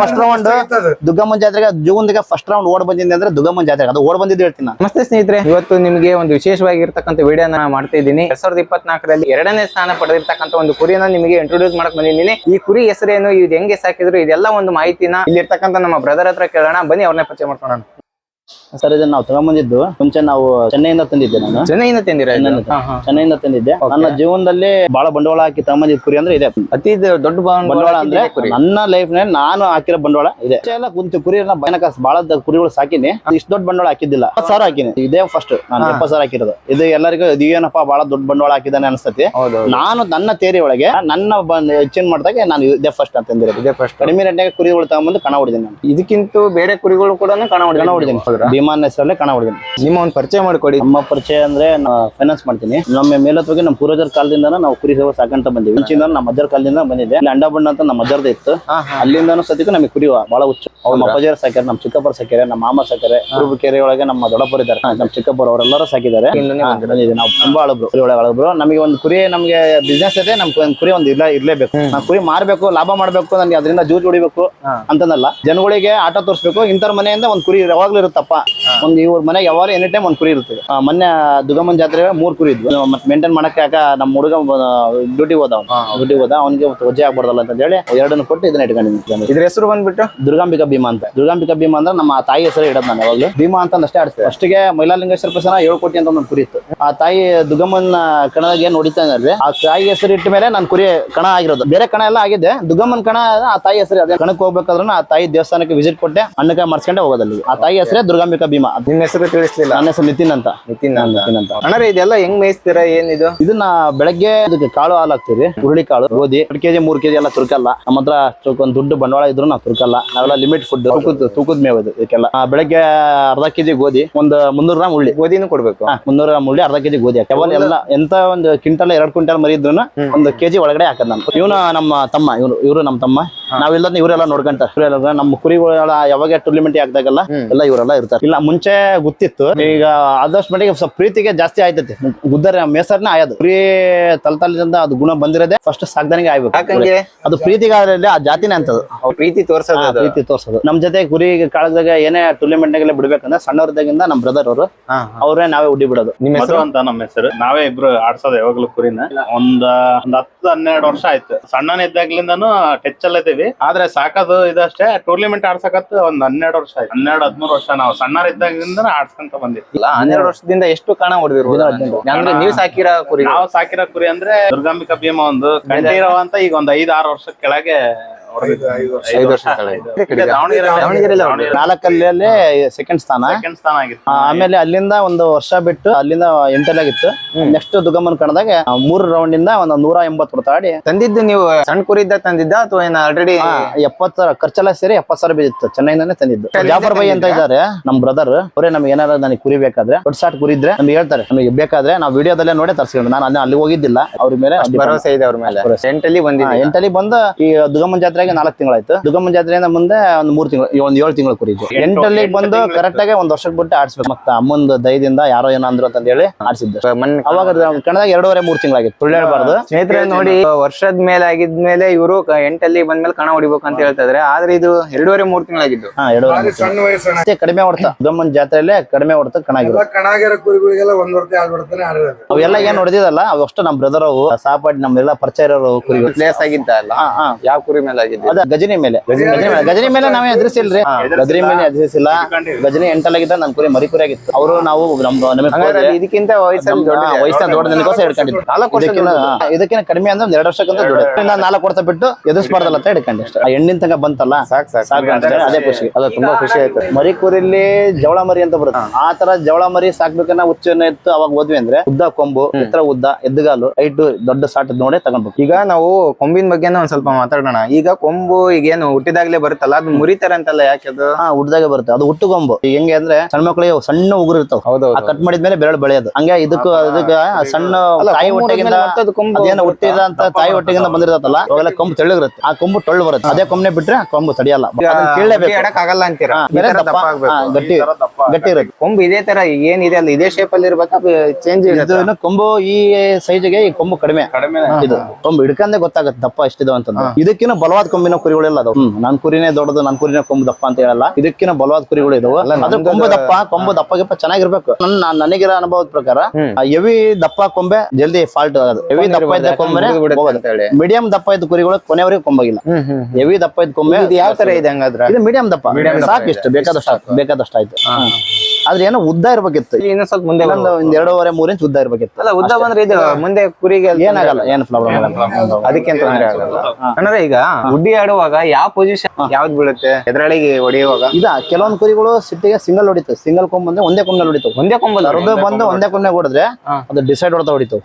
First round ದುಗ್ಗಮ್ಮನ್ ಜಾತ್ರೆಗೆ ಜೂನ್ದಾಗ first round ಓಡ್ ಬಂದಿದೆ ಅಂದ್ರೆ ದುಗ್ಗಮ್ಮನ್ ಜಾತ್ರೆಗೆ. ಅದು ಓಡ್ ಬಂದಿದ್ದು ಹೇಳ್ತೀನಿ ನಮಸ್ತೆ ಸ್ನೇಹಿತರೆ. ಇವತ್ತು ನಿಮಗೆ ಒಂದು ವಿಶೇಷವಾಗಿರ್ತಕ್ಕಂಥ ವಿಡಿಯೋನ ಮಾಡ್ತಾ ಇದ್ದೀನಿ. ಎರಡ್ ಸಾವಿರದ ಇಪ್ಪತ್ನಾಲ್ಕರಲ್ಲಿ ಎರಡನೇ ಸ್ಥಾನ ಪಡೆದಿರ್ತಕ್ಕಂಥ ಒಂದು ಕುರಿಯನ್ನ ನಿಮಗೆ ಇಂಟ್ರೊಡ್ಯೂಸ್ ಮಾಡಕ್ ಬಂದಿದ್ದೀನಿ. ಈ ಕುರಿ ಹೆಸರೇನು ಇದು ಹೆಂಗೆ ಸಾಕಿದ್ರು ಇದೆಲ್ಲ ಒಂದು ಮಾಹಿತಿನ ಇಲ್ಲಿರ್ತಕ್ಕಂಥ ನಮ್ಮ ಬ್ರದರ್ ಹತ್ರ ಕೇಳೋಣ. ಬನ್ನಿ ಅವ್ರನ್ನ ಪರಿಚಯ ಮಾಡ್ಕೊಳ್ಳೋಣ. ಸರ್ ಇದನ್ನ ನಾವು ತಗೊಂಬಂದಿದ್ದು ಮುಂಚೆ ನಾವು ಚೆನ್ನೈಯಿಂದ ತಂದಿದ್ದೆ ನಾನು. ಚೆನ್ನೈಯಿಂದ ತಂದಿರ ಚೆನ್ನೈಯಿಂದ ತಂದಿದ್ದೆ. ನನ್ನ ಜೀವನದಲ್ಲಿ ಬಹಳ ಬಂಡವಾಳ ಹಾಕಿ ತಗೊಂಬಂದಿದ್ ಕುರಿ ಅಂದ್ರೆ ಇದೆ. ಅತಿ ದೊಡ್ಡ ಬಂಡವಾಳ ಅಂದ್ರೆ ನನ್ನ ಲೈಫ್ನಲ್ಲಿ ನಾನು ಹಾಕಿರೋ ಬಂಡವಾಳ ಇದೆ. ಎಲ್ಲ ಕುಂತು ಕುರಿ ಬಯನಕ ಬಹಳ ಕುರಿಗಳು ಸಾಕಿನಿ. ಇಷ್ಟು ದೊಡ್ಡ ಬಂಡವಾಳ ಹಾಕಿದ್ದಿಲ್ಲ. ಸಾರ್ ಸಾವಿರ ಹಾಕಿನಿ. ಇದೇ ಫಸ್ಟ್ ನಾನು. ಎಪ್ಪತ್ತು ಸಾವಿರ ಹಾಕಿರೋದು. ಇದು ಎಲ್ಲರಿಗೂ ಇದು ಏನಪ್ಪ ಬಹಳ ದೊಡ್ಡ ಬಂಡವಾಳ ಹಾಕಿದಾನೆ ಅನ್ಸ್ತತಿ. ನಾನು ನನ್ನ ತೇರಿ ಒಳಗೆ ನನ್ನ ಹೆಚ್ಚಿನ ಮಾಡಿದಾಗ ನಾನು ಇದೇ ಫಸ್ಟ್ ಅಂತ ಇದೇ ಫಸ್ಟ್ ಕಡಿಮೆ ರೇಟ್ನಾಗ ಕುರಿಗಳು ತಗೊಂಬಂದು ಕಣ ಹೊಡಿದೀನಿ ನಾನು. ಇದಕ್ಕಿಂತ ಬೇರೆ ಕುರಿಗಳು ಕೂಡ ಕಣ ಕಣ ಹೊಡಿದೀನಿ ಭೀಮಾನ್ ಹೆಸರಲ್ಲೇ ಕಾಣ ಹೊಡಿದೀನಿ ನಿಮ್ಮ ಒಂದು ಪರಿಚಯ ಮಾಡಿಕೊಡಿ. ನಮ್ಮ ಪರಿಚಯ ಅಂದ್ರೆ ಫೈನಾನ್ಸ್ ಮಾಡ್ತೀನಿ. ನಮ್ಮ ಮೇಲತ್ವಾಗಿ ನಮ್ಮ ಪೂರ್ವಜರ ಕಾಲದಿಂದ ನಾವು ಕುರಿ ಸೇವೆ ಸಾಕಂತ ಬಂದಿವಿ. ಮುಂಚಿಂದ ನಮ್ಮ ಅಜ್ಜರ ಕಾಲದಿಂದ ಬಂದಿದೆ. ಇಲ್ಲಿ ಅಂಡ ಬಣ್ಣ ಅಂತ ನಮ್ಮ ಅಜ್ಜರ್ದ ಇತ್ತು. ಅಲ್ಲಿಂದನು ಸದ್ಯಕ್ಕೂ ನಮಗೆ ಕುರಿ ಬಹಳ ಹುಚ್ಚು. ನಮ್ಮ ಅಪ್ಪಾಜಿಯರ ಸಾಕ್ಯಾರ ನಮ್ಮ ಚಿಕ್ಕಪ್ಪರ ಸಾಕ್ಯಾರ ನಮ್ಮ ಮಾಮ ಸಾಕ್ಯಾರೆ ಕುರುಬ ಕೆರೆ ಒಳಗೆ ನಮ್ಮ ದೊಡ್ಡಪ್ಪರ ಇದ್ದಾರೆ. ನಮ್ಮ ಚಿಕ್ಕಪ್ಪರು ಅವರೆಲ್ಲರೂ ಸಾಕಿದ್ದಾರೆ. ನಾವು ತುಂಬಾ ಅಳಬ್ರು ಕುರಿ ಒಳಗೆ ಅಳಬ್ರು ನಮಗೆ ಒಂದು ಕುರಿ ನಮಗೆ ಬಿಸ್ನೆಸ್ ಇದೆ. ನಮ್ಗೆ ಒಂದು ಕುರಿ ಒಂದು ಇಲ್ಲ ಇರ್ಲೇಬೇಕು. ನಾವು ಕುರಿ ಮಾರ್ಬೇಕು ಲಾಭ ಮಾಡ್ಬೇಕು ನನಗೆ ಅದರಿಂದ ಜೂಜ್ ಹೊಡಿಬೇಕು. ಅಂತಂದಲ್ಲ. ಜನಗಳಿಗೆ ಆಟ ತೋರಿಸ್ಬೇಕು. ಇಂತರ ಮನೆಯಿಂದ ಒಂದು ಕುರಿ ಯಾವಾಗ್ಲೂ ಇರುತ್ತಪ್ಪ. ಒಂದು ಇವ್ರ ಮನೆಗೆ ಯಾವಾಗ ಎನಿ ಟೈಮ್ ಒಂದು ಕುರಿ ಇರುತ್ತೆ ಮೊನ್ನೆ ದುಗಮ್ಮನ್ ಜಾತ್ರೆ ಮೂರ್ ಕುರಿ ಇದ್ವಿ. ಮತ್ತೆ ಮೇಂಟೈನ್ ಮಾಡಕ್ಕೆ ಯಾಕ ನಮ್ಮ ಹುಡುಗ ಡ್ಯೂಟಿ ಹೋದ. ಡ್ಯೂಟಿ ಹೋದ ಅವನಿಗೆ ವಜ್ಜೆ ಆಗ್ಬಾರ್ದಲ್ಲ ಅಂತ ಹೇಳಿ ಎರಡನ್ನು ಕೊಟ್ಟು ಇದನ್ನ ಇಟ್ಕೊಂಡಿದ್ದೀನಿ ಇದ್ರ ಹೆಸರು ಬಂದ್ಬಿಟ್ಟು? ದುರ್ಗಾಂಬಿಕಾ ಭೀಮಾ ಅಂತ. ದುರ್ಗಾಂಬಿಕಾ ಭೀಮಾ ಅಂದ್ರೆ ನಮ್ಮ ತಾಯಿ ಹೆಸರು ಇಡೋದು ನಾನು ಯಾವಾಗಲೂ. ಭೀಮಾ ಅಂತ ಅಷ್ಟೇ ಆಡ್ತೇವೆ ಅಷ್ಟಿಗೆ ಮೈಲಾಲಿಂಗೇಶ್ವರ ಪ್ರಸನ್ನ ಏಳು ಕೋಟಿ ಅಂತ ಒಂದು ಕುರಿ ಇತ್ತು. ಆ ತಾಯಿ ದುಗಮ್ಮನ ಕಣದಾಗ ಏನ್ ಇದ್ದಾರೆ ಆ ತಾಯಿ ಹೆಸರು ಇಟ್ಟ ಮೇಲೆ ನಾನು ಕುರಿ ಕಣ ಆಗಿರೋದು. ಬೇರೆ ಕಣ ಎಲ್ಲ ಆಗಿದೆ. ದುಗಮ್ಮನ್ ಕಣ ಆ ತಾಯಿ ಹೆಸರು ಅದೇ. ಕಣಕ್ಕೆ ಹೋಗ್ಬೇಕಾದ್ರೂ ಆ ತಾಯಿ ದೇವಸ್ಥಾನಕ್ಕೆ ವಿಸಿಟ್ ಕೊಟ್ಟೆ ಅನ್ನಕ್ಕೆ ಮರ್ಸ್ಕೊಂಡೆ ಹೋಗೋದಲ್ಲಿ ಆ ತಾಯಿ ಹೆಸರೇ ದುರ್ಗಾಂಬಿಕಾ ಭೀಮಾ. ನಿನ್ನ ಹೆಸರು ತಿಳಿಸ್ಲಿಲ್ಲ. ನನ್ನ ಹೆಸರು ನಿತಿನ್ ಅಂತ. ನಿತಿನ್ ನಿತಿನ್ ಅಂತ. ಅಣ್ಣ ಇದೆಲ್ಲ ಹೆಂಗ್ ಮೇಯಿಸ್ತೀರಾ? ಏನಿದು ಇದನ್ನ ಬೆಳಗ್ಗೆ ಅದಕ್ಕೆ ಕಾಳು ಹಾಲು ಹಾಕ್ತೀವಿ ಹುರುಳಿ ಕಾಳು ಗೋಧಿ. ಎರಡು ಕೆಜಿ ಮೂರ್ ಕೆಜಿ ಎಲ್ಲ ತುರ್ಕಲ್ಲ. ನಮ್ಮ ಹತ್ರ ಒಂದ್ ದುಡ್ಡು ಬಂಡವಾಳ ಇದ್ರು ನಾವು ತುರ್ಕಲ್ಲ. ನಾವೆಲ್ಲ ಲಿಮಿಟ್ ಫುಡ್ ತೂಕದ ತೂಕದ ಮೇವು ಇದು ಇದಕ್ಕೆಲ್ಲ. ಆ, ಬೆಳಗ್ಗೆ ಅರ್ಧ ಕೆಜಿ ಗೋಧಿ ಒಂದು ಮುನ್ನೂರು ಗ್ರಾಮ್ ಹುಳ್ಳಿ ಗೋಧಿನೂ ಕೊಡ್ಬೇಕು. ಮುನ್ನೂರ ಗ್ರಾಮ್ ಉಳ್ಳಿ ಅರ್ಧ ಕೆಜಿ ಗೋಧಿ ಕೇವಲ ಎಲ್ಲ ಎಂತ ಒಂದು ಕ್ವಿಂಟಲ್ ಎರಡ್ ಕ್ವಿಂಟಲ್ ಮರಿ ಇದ್ರು ಒಂದು ಕೆಜಿ ಒಳಗಡೆ ಹಾಕದ್ ನಮ್ ಇವನು ನಮ್ಮ ತಮ್ಮ ಇವ್ರು ಇವರು ನಮ್ಮ ತಮ್ಮ. ನಾವೆಲ್ಲ ಇವರೆಲ್ಲ ನೋಡ್ಕೊಂತ ಇವರೆಲ್ಲ ನಮ್ಮ ಕುರಿಗಳ ಯಾವಾಗ ಟೂರ್ನಿಮೆಂಟ್ ಹಾಕ್ದಾಗೆಲ್ಲ ಎಲ್ಲ ಇವರೆಲ್ಲ ಇರ್ತಾರೆ. ಇಲ್ಲ ಮುಂಚೆ ಗೊತ್ತಿತ್ತು. ಈಗ ಆದಷ್ಟು ಮಟ್ಟಿಗೆ ಸ್ವಲ್ಪ ಪ್ರೀತಿಗೆ ಜಾಸ್ತಿ ಆಯ್ತೈತಿ. ಗುದ್ದರ ಮೇಸರ್ನ ಆಯೋದು. ಕುರಿ ತಲತಲದಿಂದ ಅದು ಗುಣ ಬಂದಿರೋದೇ ಫಸ್ಟ್ ಸಾಕ್ದಾನಿಗೆ ಆಯ್ಬೇಕು ಯಾಕಂಗೆ? ಅದು ಪ್ರೀತಿಗಾದ್ರಲ್ಲಿ ಆದ್ರೆ ಆ ಜಾತಿನೇ ಅಂತದು ಪ್ರೀತಿ ತೋರ್ಸೋದು ಪ್ರೀತಿ ತೋರ್ಸೋದು. ನಮ್ ಜೊತೆ ಕುರಿ ಕಾಳದಾಗ ಏನೇ ಟೂರ್ನಿಮೆಂಟ್ ನಾಗೆಲ್ಲ ಬಿಡ್ಬೇಕಂದ್ರೆ ಸಣ್ಣವ್ರದಾಗಿಂದ ನಮ್ ಬ್ರದರ್ ಅವರು. ಅವ್ರೇ ನಾವೇ ಹುಡಿ ಬಿಡೋದು. ನಿಮ್ಮ ಮಧು ಹೆಸರು? ಅಂತ ನಮ್ಮ ಹೆಸರು. ನಾವೇ ಇಬ್ರು ಆಡ್ಸೋದು ಯಾವಾಗ್ಲೂ ಕುರಿನ. ಒಂದ್ ಒಂದ್ ಹತ್ತು ಹನ್ನೆರಡು ವರ್ಷ ಆಯ್ತು. ಸಣ್ಣನಿದ್ದಾಗ್ಲಿಂದಾನು ಟಚ್ ಅಲ್ಲ ಇದೀವಿ ಆದ್ರೆ ಸಾಕೋದು ಇದಷ್ಟೇ. ಟೂರ್ನಮೆಂಟ್ ಆಡ್ಸಕತ್ತು ಒಂದ್ ಹನ್ನೆರಡು ವರ್ಷ ಆಯ್ತು. ಹನ್ನೆರಡು ಹದ್ಮೂರು ವರ್ಷ ನಾವು ಸಣ್ಣರಿದ್ದಾಗಿಂದ ಆಡ್ಸ್ಕೊಂತ ಬಂದಿದ್ವಿ. ಇಲ್ಲ ಹನ್ನೆರಡು ವರ್ಷದಿಂದ ಎಷ್ಟು ಕಣ ಹೊಡೆದಿರ್ಬೋದು ಅಂದ್ರೆ ನೀವು ಸಾಕಿರೋ ಕುರಿ. ನಾವು ಸಾಕಿರೋ ಕುರಿ ಅಂದ್ರೆ ದುರ್ಗಾಂಬಿಕಾ ಭೀಮ ಒಂದು ಕಂಠೀರವ ಅಂತ ಈಗ ಒಂದ್ ಐದ್ ಆರು ವರ್ಷ ಕೆಳಗೆ. ಐದು ವರ್ಷ. ನಾಲ್ಕಲ್ಲೇ ಸೆಕೆಂಡ್ ಸ್ಥಾನ. ಸೆಕೆಂಡ್ ಸ್ಥಾನ ಆಗಿತ್ತು. ಆಮೇಲೆ ಅಲ್ಲಿಂದ ಒಂದು ವರ್ಷ ಬಿಟ್ಟು ಅಲ್ಲಿಂದ ಎಂಟಲ್ಲಾಗಿತ್ತು ನೆಕ್ಸ್ಟ್ ದುಗಮನ್ ಕಣದಾಗ ಮೂರು ರೌಂಡ್ ಇಂದ ಒಂದು ನೂರ ಎಂಬತ್ತು ಹೊಡೆತ ಆಡಿ. ತಂದಿದ್ದು ನೀವು ಸಣ್ಣ ಕುರಿದ್ದ ತಂದಿದ್ದ ಅಥವಾ ಏನ ಆಲ್ರೆಡಿ ಎಪ್ಪತ್ ಎಪ್ಪತ್ತು ಸಾವಿರ ಖರ್ಚೆಲ್ಲ ಸೇರಿ ಎಪ್ಪತ್ ಸಾವಿರ ಬಿದ್ದಿತ್ತು. ಚೆನ್ನೈನೇ ತಂದಿದ್ದು. ಜಾಫರ್ ಬೈ ಅಂತ ಇದ್ದಾರೆ ನಮ್ ಬ್ರದರ್ ಅವರೇ ನಮ್ಗೆ ಏನಾರ ನನಗೆ ಕುರಿ ಬೇಕಾದ್ರೆ ದೊಡ್ಡ ಸಾಟ್ ಕುರಿ ಇದ್ರೆ ನಮ್ಗೆ ಹೇಳ್ತಾರೆ. ನಮಗೆ ಬೇಕಾದ್ರೆ ನಾವು ವಿಡಿಯೋದಲ್ಲೇ ನೋಡಿ ತರ್ಸ್ಕೊಂಡು ನಾನು ಅಲ್ಲಿ ಅಲ್ಲಿ ಹೋಗಿದ್ದಿಲ್ಲ. ಅವ್ರ ಮೇಲೆ. ಭರವಸೆ ಇದೆ ಅವ್ರ ಮೇಲೆ. ಎಂಟಲ್ಲಿ ಆ, ಬಂದಿದೆ ಎಂಟಲ್ಲಿ ಬಂದ ಈ ದುಗಮನ್ ಜಾತ್ರೆಗೆ ನಾಲ್ಕು ತಿಂಗಳಾಯ್ತು. ದುಗಮ್ಮನ ಜಾತ್ರೆಯಿಂದ ಮುಂದೆ ಒಂದು ಮೂರು ತಿಂಗಳು ಒಂದು ಏಳು ತಿಂಗಳು ಕುರಿತು. ಎಂಟಲ್ಲಿ ಬಂದು ಕರೆಕ್ಟ್ ಆಗಿ ಒಂದ್ ವರ್ಷಕ್ಕೆ ಬಿಟ್ಟು ಆಡ್ಸ್ಬೇಕು. ಮತ್ತೆ ಅಮ್ಮಂದು ದಯದಿಂದ ಯಾರೋ ಏನೋ ಅಂದ್ರು ಅಂತ ಹೇಳಿ ಆಡ್ಸಿದ್ದು. ಮೊನ್ನೆ ಅವಾಗ ಕಣದಾಗ ಎರಡೂವರೆ ಮೂರು ತಿಂಗಳಾಗಿತ್ತು. ಸುಳ್ಳು ಹೇಳ್ಬಾರ್ದು. ಸ್ನೇಹಿತರೆ ನೋಡಿ ವರ್ಷದ ಮೇಲೆ ಆಗಿದ್ಮೇಲೆ ಇವರು ಎಂಟಲ್ಲಿ ಬಂದ್ಮೇಲೆ ಕಣ ಹೊಡಿಬೇಕು ಅಂತ ಹೇಳ್ತಾ ಇದ್ರೆ. ಆದ್ರೆ ಇದು ಎರಡೂವರೆ ಮೂರ್ ತಿಂಗಳಾಗಿದ್ದು. ಹಾ ಎರಡೂವರೆ ಕಡಿಮೆ ಹೊಡ್ತ. ದುಗಮನ್ ಜಾತ್ರೆಯಲ್ಲೇ ಕಡಿಮೆ ಹೊಡ್ತ ಕಣಾಗಿರೋ ಕುರಿಗಳಿಗೆಲ್ಲ ಒಂದ್ ವರ್ಷ ಎರಡು ವರ್ಷನೇ ಆಡಿರೋದು. ಅವೆಲ್ಲ ಏನ್ ಹೊಡೆದಿದಲ್ಲ ಅವಷ್ಟು ನಮ್ ಬ್ರದರ್ ಅವು ಸಾಪಾಡಿ ನಮ್ಮೆಲ್ಲ ಪರಿಚಯ ಇರೋರು ಕುರಿ ಪ್ಲೇಸ್ ಆಗಿದ್ದ ಅಲ್ಲ? ಯಾವ ಕುರಿ ಮೇಲೆ ಅದ ಗಜನಿ ಮೇಲೆ. ಗಜನಿ ಮೇಲೆ. ನಾವೇ ಎದುರಿಸಿಲ್ರಿ. ಗಜನಿ ಮೇಲೆ ಎದುರಿಸಿಲ್ಲ. ಗಜನಿ ಎಂಟಲಾಗಿದ್ದ ನನ್ ಕುರಿ ಮರಿ ಕುರಿ ಆಗಿತ್ತು. ಅವರು ನಾವು ನಮ್ ಇದಕ್ಕಿಂತ ವಯಸ್ಸಿನ ದೊಡ್ಡ ನನಗೋಸ್ಕರ ಹಿಡ್ಕೊಂಡಿದ್ದು. ನಾಲ್ಕು ವರ್ಷ ಇದಕ್ಕಿಂತ ಕಡಿಮೆ ಅಂದ್ರೆ ಒಂದ್ ಎರಡು ವರ್ಷಕ್ಕಂತ ದೊಡ್ಡ ನಾಲ್ಕು ವರ್ಷ ಬಿಟ್ಟು ಎದುರಿಸಬಾರ್ದಲ್ಲ ಅಂತ ಹಿಡ್ಕೊಂಡೆ ಆ ಹೆಣ್ಣಿನ ತನಕ ಬಂತಲ್ಲ? ಸಾಕ್ ಅದೇ ಖುಷಿ. ಅದ ತುಂಬಾ ಖುಷಿ ಆಯ್ತು. ಮರಿ ಕುರಿಲಿ ಜವಳ ಮರಿ ಅಂತ ಬರುತ್ತೆ. ಆ ತರ ಜವಳ ಮರಿ ಸಾಕ್ಬೇಕನ್ನ ಹುಚ್ಚನ್ನ ಇತ್ತು ಅವಾಗ ಹೋದ್ವಿ ಅಂದ್ರೆ ಉದ್ದ ಕೊಂಬು ಎತ್ತರ ಉದ್ದ ಎದ್ದುಗಾಲು ಹೈಟ್ ದೊಡ್ಡ ಸಾಟ್ ನೋಡಿ ತಗೊಂಡ್ಬೇಕು ಈಗ ನಾವು ಕೊಂಬಿನ ಬಗ್ಗೆ ಒಂದ್ ಸ್ವಲ್ಪ ಮಾತಾಡೋಣ. ಈಗ ಕೊಂಬು ಈಗ ಏನು ಹುಟ್ಟಿದಾಗ್ಲೇ ಬರುತ್ತಲ್ಲ? ಅದು ಮುರಿತಾರೆ ಅಂತಲ್ಲ ಯಾಕೆ ಅದು? ಹಾ ಹುಡ್ದಾಗೆ ಬರುತ್ತೆ. ಅದು ಹುಟ್ಟು ಕೊಂಬು. ಈಗ ಹೆಂಗೆ ಅಂದ್ರೆ ಸಣ್ಣ ಮಕ್ಕಳಿಗೆ ಸಣ್ಣ ಉಗುರು ಇರ್ತಾವ. ಹೌದೌದು ಕಟ್ ಮಾಡಿದ್ಮೇಲೆ ಬೆರಳು ಬೆಳೆಯೋದು. ಹಂಗೆ ಇದಕ್ಕೂ ಅದಕ್ಕೆ ಸಣ್ಣ ತಾಯಿ ಹೊಟ್ಟೆಗಿಂತ ಅದೇನು ಹುಟ್ಟಿದ ಅಂತ ತಾಯಿ ಹೊಟ್ಟೆಗಿಂದ ಬಂದಿರತ್ತಲ್ಲ ಅವೆಲ್ಲ ಕೊಂಬು ತೆಳ್ಳಗಿರುತ್ತೆ. ಆ ಕೊಂಬು ಟೊಳ್ಳು ಬರುತ್ತೆ ಅದೇ ಕೊಂಬೆ ಬಿಟ್ರೆ ಆ ಕೊಂಬು ತಡಿಯಲ್ಲ ಕೇಳಲೇಬೇಕು. ಆಗಲ್ಲ ಅಂತೀರಾ? ಬೇರೆ ದಪ್ಪ ಗಟ್ಟಿ ಗಟ್ಟಿ ಇರುತ್ತೆ ಕೊಂಬು ಇದೇ ತರ ಏನಿದೆ ಅಲ್ಲ? ಇದೇ ಶೇಪ್ ಅಲ್ಲಿ ಇರ್ಬೇಕು? ಚೇಂಜ್ ಇದು ಕೊಂಬು ಈ ಸೈಜ್ಗೆ ಈ ಕೊಂಬು ಕಡಿಮೆ. ಕಡಿಮೆ ಇದು. ಕೊಂಬು ಹಿಡ್ಕಂದೆ ಗೊತ್ತಾಗುತ್ತೆ ದಪ್ಪ ಎಷ್ಟಿದಾವ ಅಂತ ಇದಕ್ಕಿನ್ನ ಬಲವಾದ ಬಲವಾದ ಕೊಂಬಿನ ಕುರಿಗಳೆಲ್ಲ ಅದಾವ. ನನ್ ಕುರಿನೇ ದೊಡ್ಡದು ನನ್ ಕುರಿನೇ ಕೊಂಬು ದಪ್ಪ ಅಂತ ಹೇಳಲ್ಲ. ಇದಕ್ಕಿನ ಬಲವಾದ ಕುರಿಗಳು ಇದಾವ. ಅದ್ರ ಕೊಂಬು ದಪ್ಪ ಕೊಂಬು ದಪ್ಪ ಗಿಪ್ಪ ಚೆನ್ನಾಗಿರ್ಬೇಕು. ನನ್ನ ನಾನ್- ನನಗಿರೋ ಅನುಭವದ ಪ್ರಕಾರ ಎವಿ ಹೆವಿ ದಪ್ಪ ಕೊಂಬೆ ಜಲ್ದಿ ಫಾಲ್ಟ್ ಆಗೋದು. ಹೆವಿ ದಪ್ಪ ಇದ್ದ ಕೊಂಬೆನೆ ಹೇಳಿ ಮೀಡಿಯಂ ದಪ್ಪ ಇದ್ದ ಕುರಿಗಳು ಕೊನೆವರೆಗೂ ಕೊಂಬಾಗಿಲ್ಲ. ಹೆವಿ ದಪ್ಪ ಇದ್ದ ಕೊಂಬೆ ಯಾವ ತರ ಇದೆ ಹಂಗಾದ್ರೆ? ಇದು ಮೀಡಿಯಂ ದಪ್ಪ. ಸಾಕು ಇದೆ. ಬೇಕಾದಷ್ಟು ಬೇಕಾದಷ್ಟು ಆಯ್ತು. ಆದ್ರೆ ಏನೋ ಉದ್ದ ಇರ್ಬೇಕಿತ್ತು. ಇನ್ನ ಸ್ವಲ್ಪ ಮುಂದೆ ಇನ್ನೊಂದು ಒಂದ್ ಎರಡೂವರೆ ಮೂರ್ ಇಂಚ್ ಉದ್ದ ಇರ್ಬೇಕಿತ್ತು. ಅಲ್ಲ ಉದ್ದ ಬಂದ್ರೆ ಇದು ಮುಂದೆ ಕುರಿಗೆ ಏನಾಗಲ್ಲ ಏನ್ ಪ್ರಾಬ್ಲಮ್ ಅದಕ್ಕೆ ತೊಂದ್ರೆ ಆಗಲ್ಲ. ಅಂದ್ರೆ ಈಗ ಗುಡ್ಡಿ ಆಡುವಾಗ ಯಾವ ಪೊಸಿಷನ್ ಯಾವ್ದು ಬೀಳುತ್ತೆ? ಎದುರಳಿಗೆ ಹೊಡೆಯುವಾಗ? ಇದ ಕೆಲವೊಂದ್ ಕುರಿಗಳು ಸಿಟ್ಟಿಗೆ ಸಿಂಗಲ್ ಹೊಡಿತು ಸಿಂಗಲ್ ಕೊಂಬ್ ಬಂದ್ರೆ ಒಂದೇ ಕೊಂಬಲ್ಲಿ ಹೊಡಿತು ಒಂದೇ ಕೊಂಬಲ್ ಅರ್ಧ ಬಂದು ಒಂದೇ ಕೊಂಬೆ ಹೊಡೆದ್ರೆ. ಅದು ಡಿಸೈಡ್ ಹೊಡ್ತಾ ಹೊಡಿತು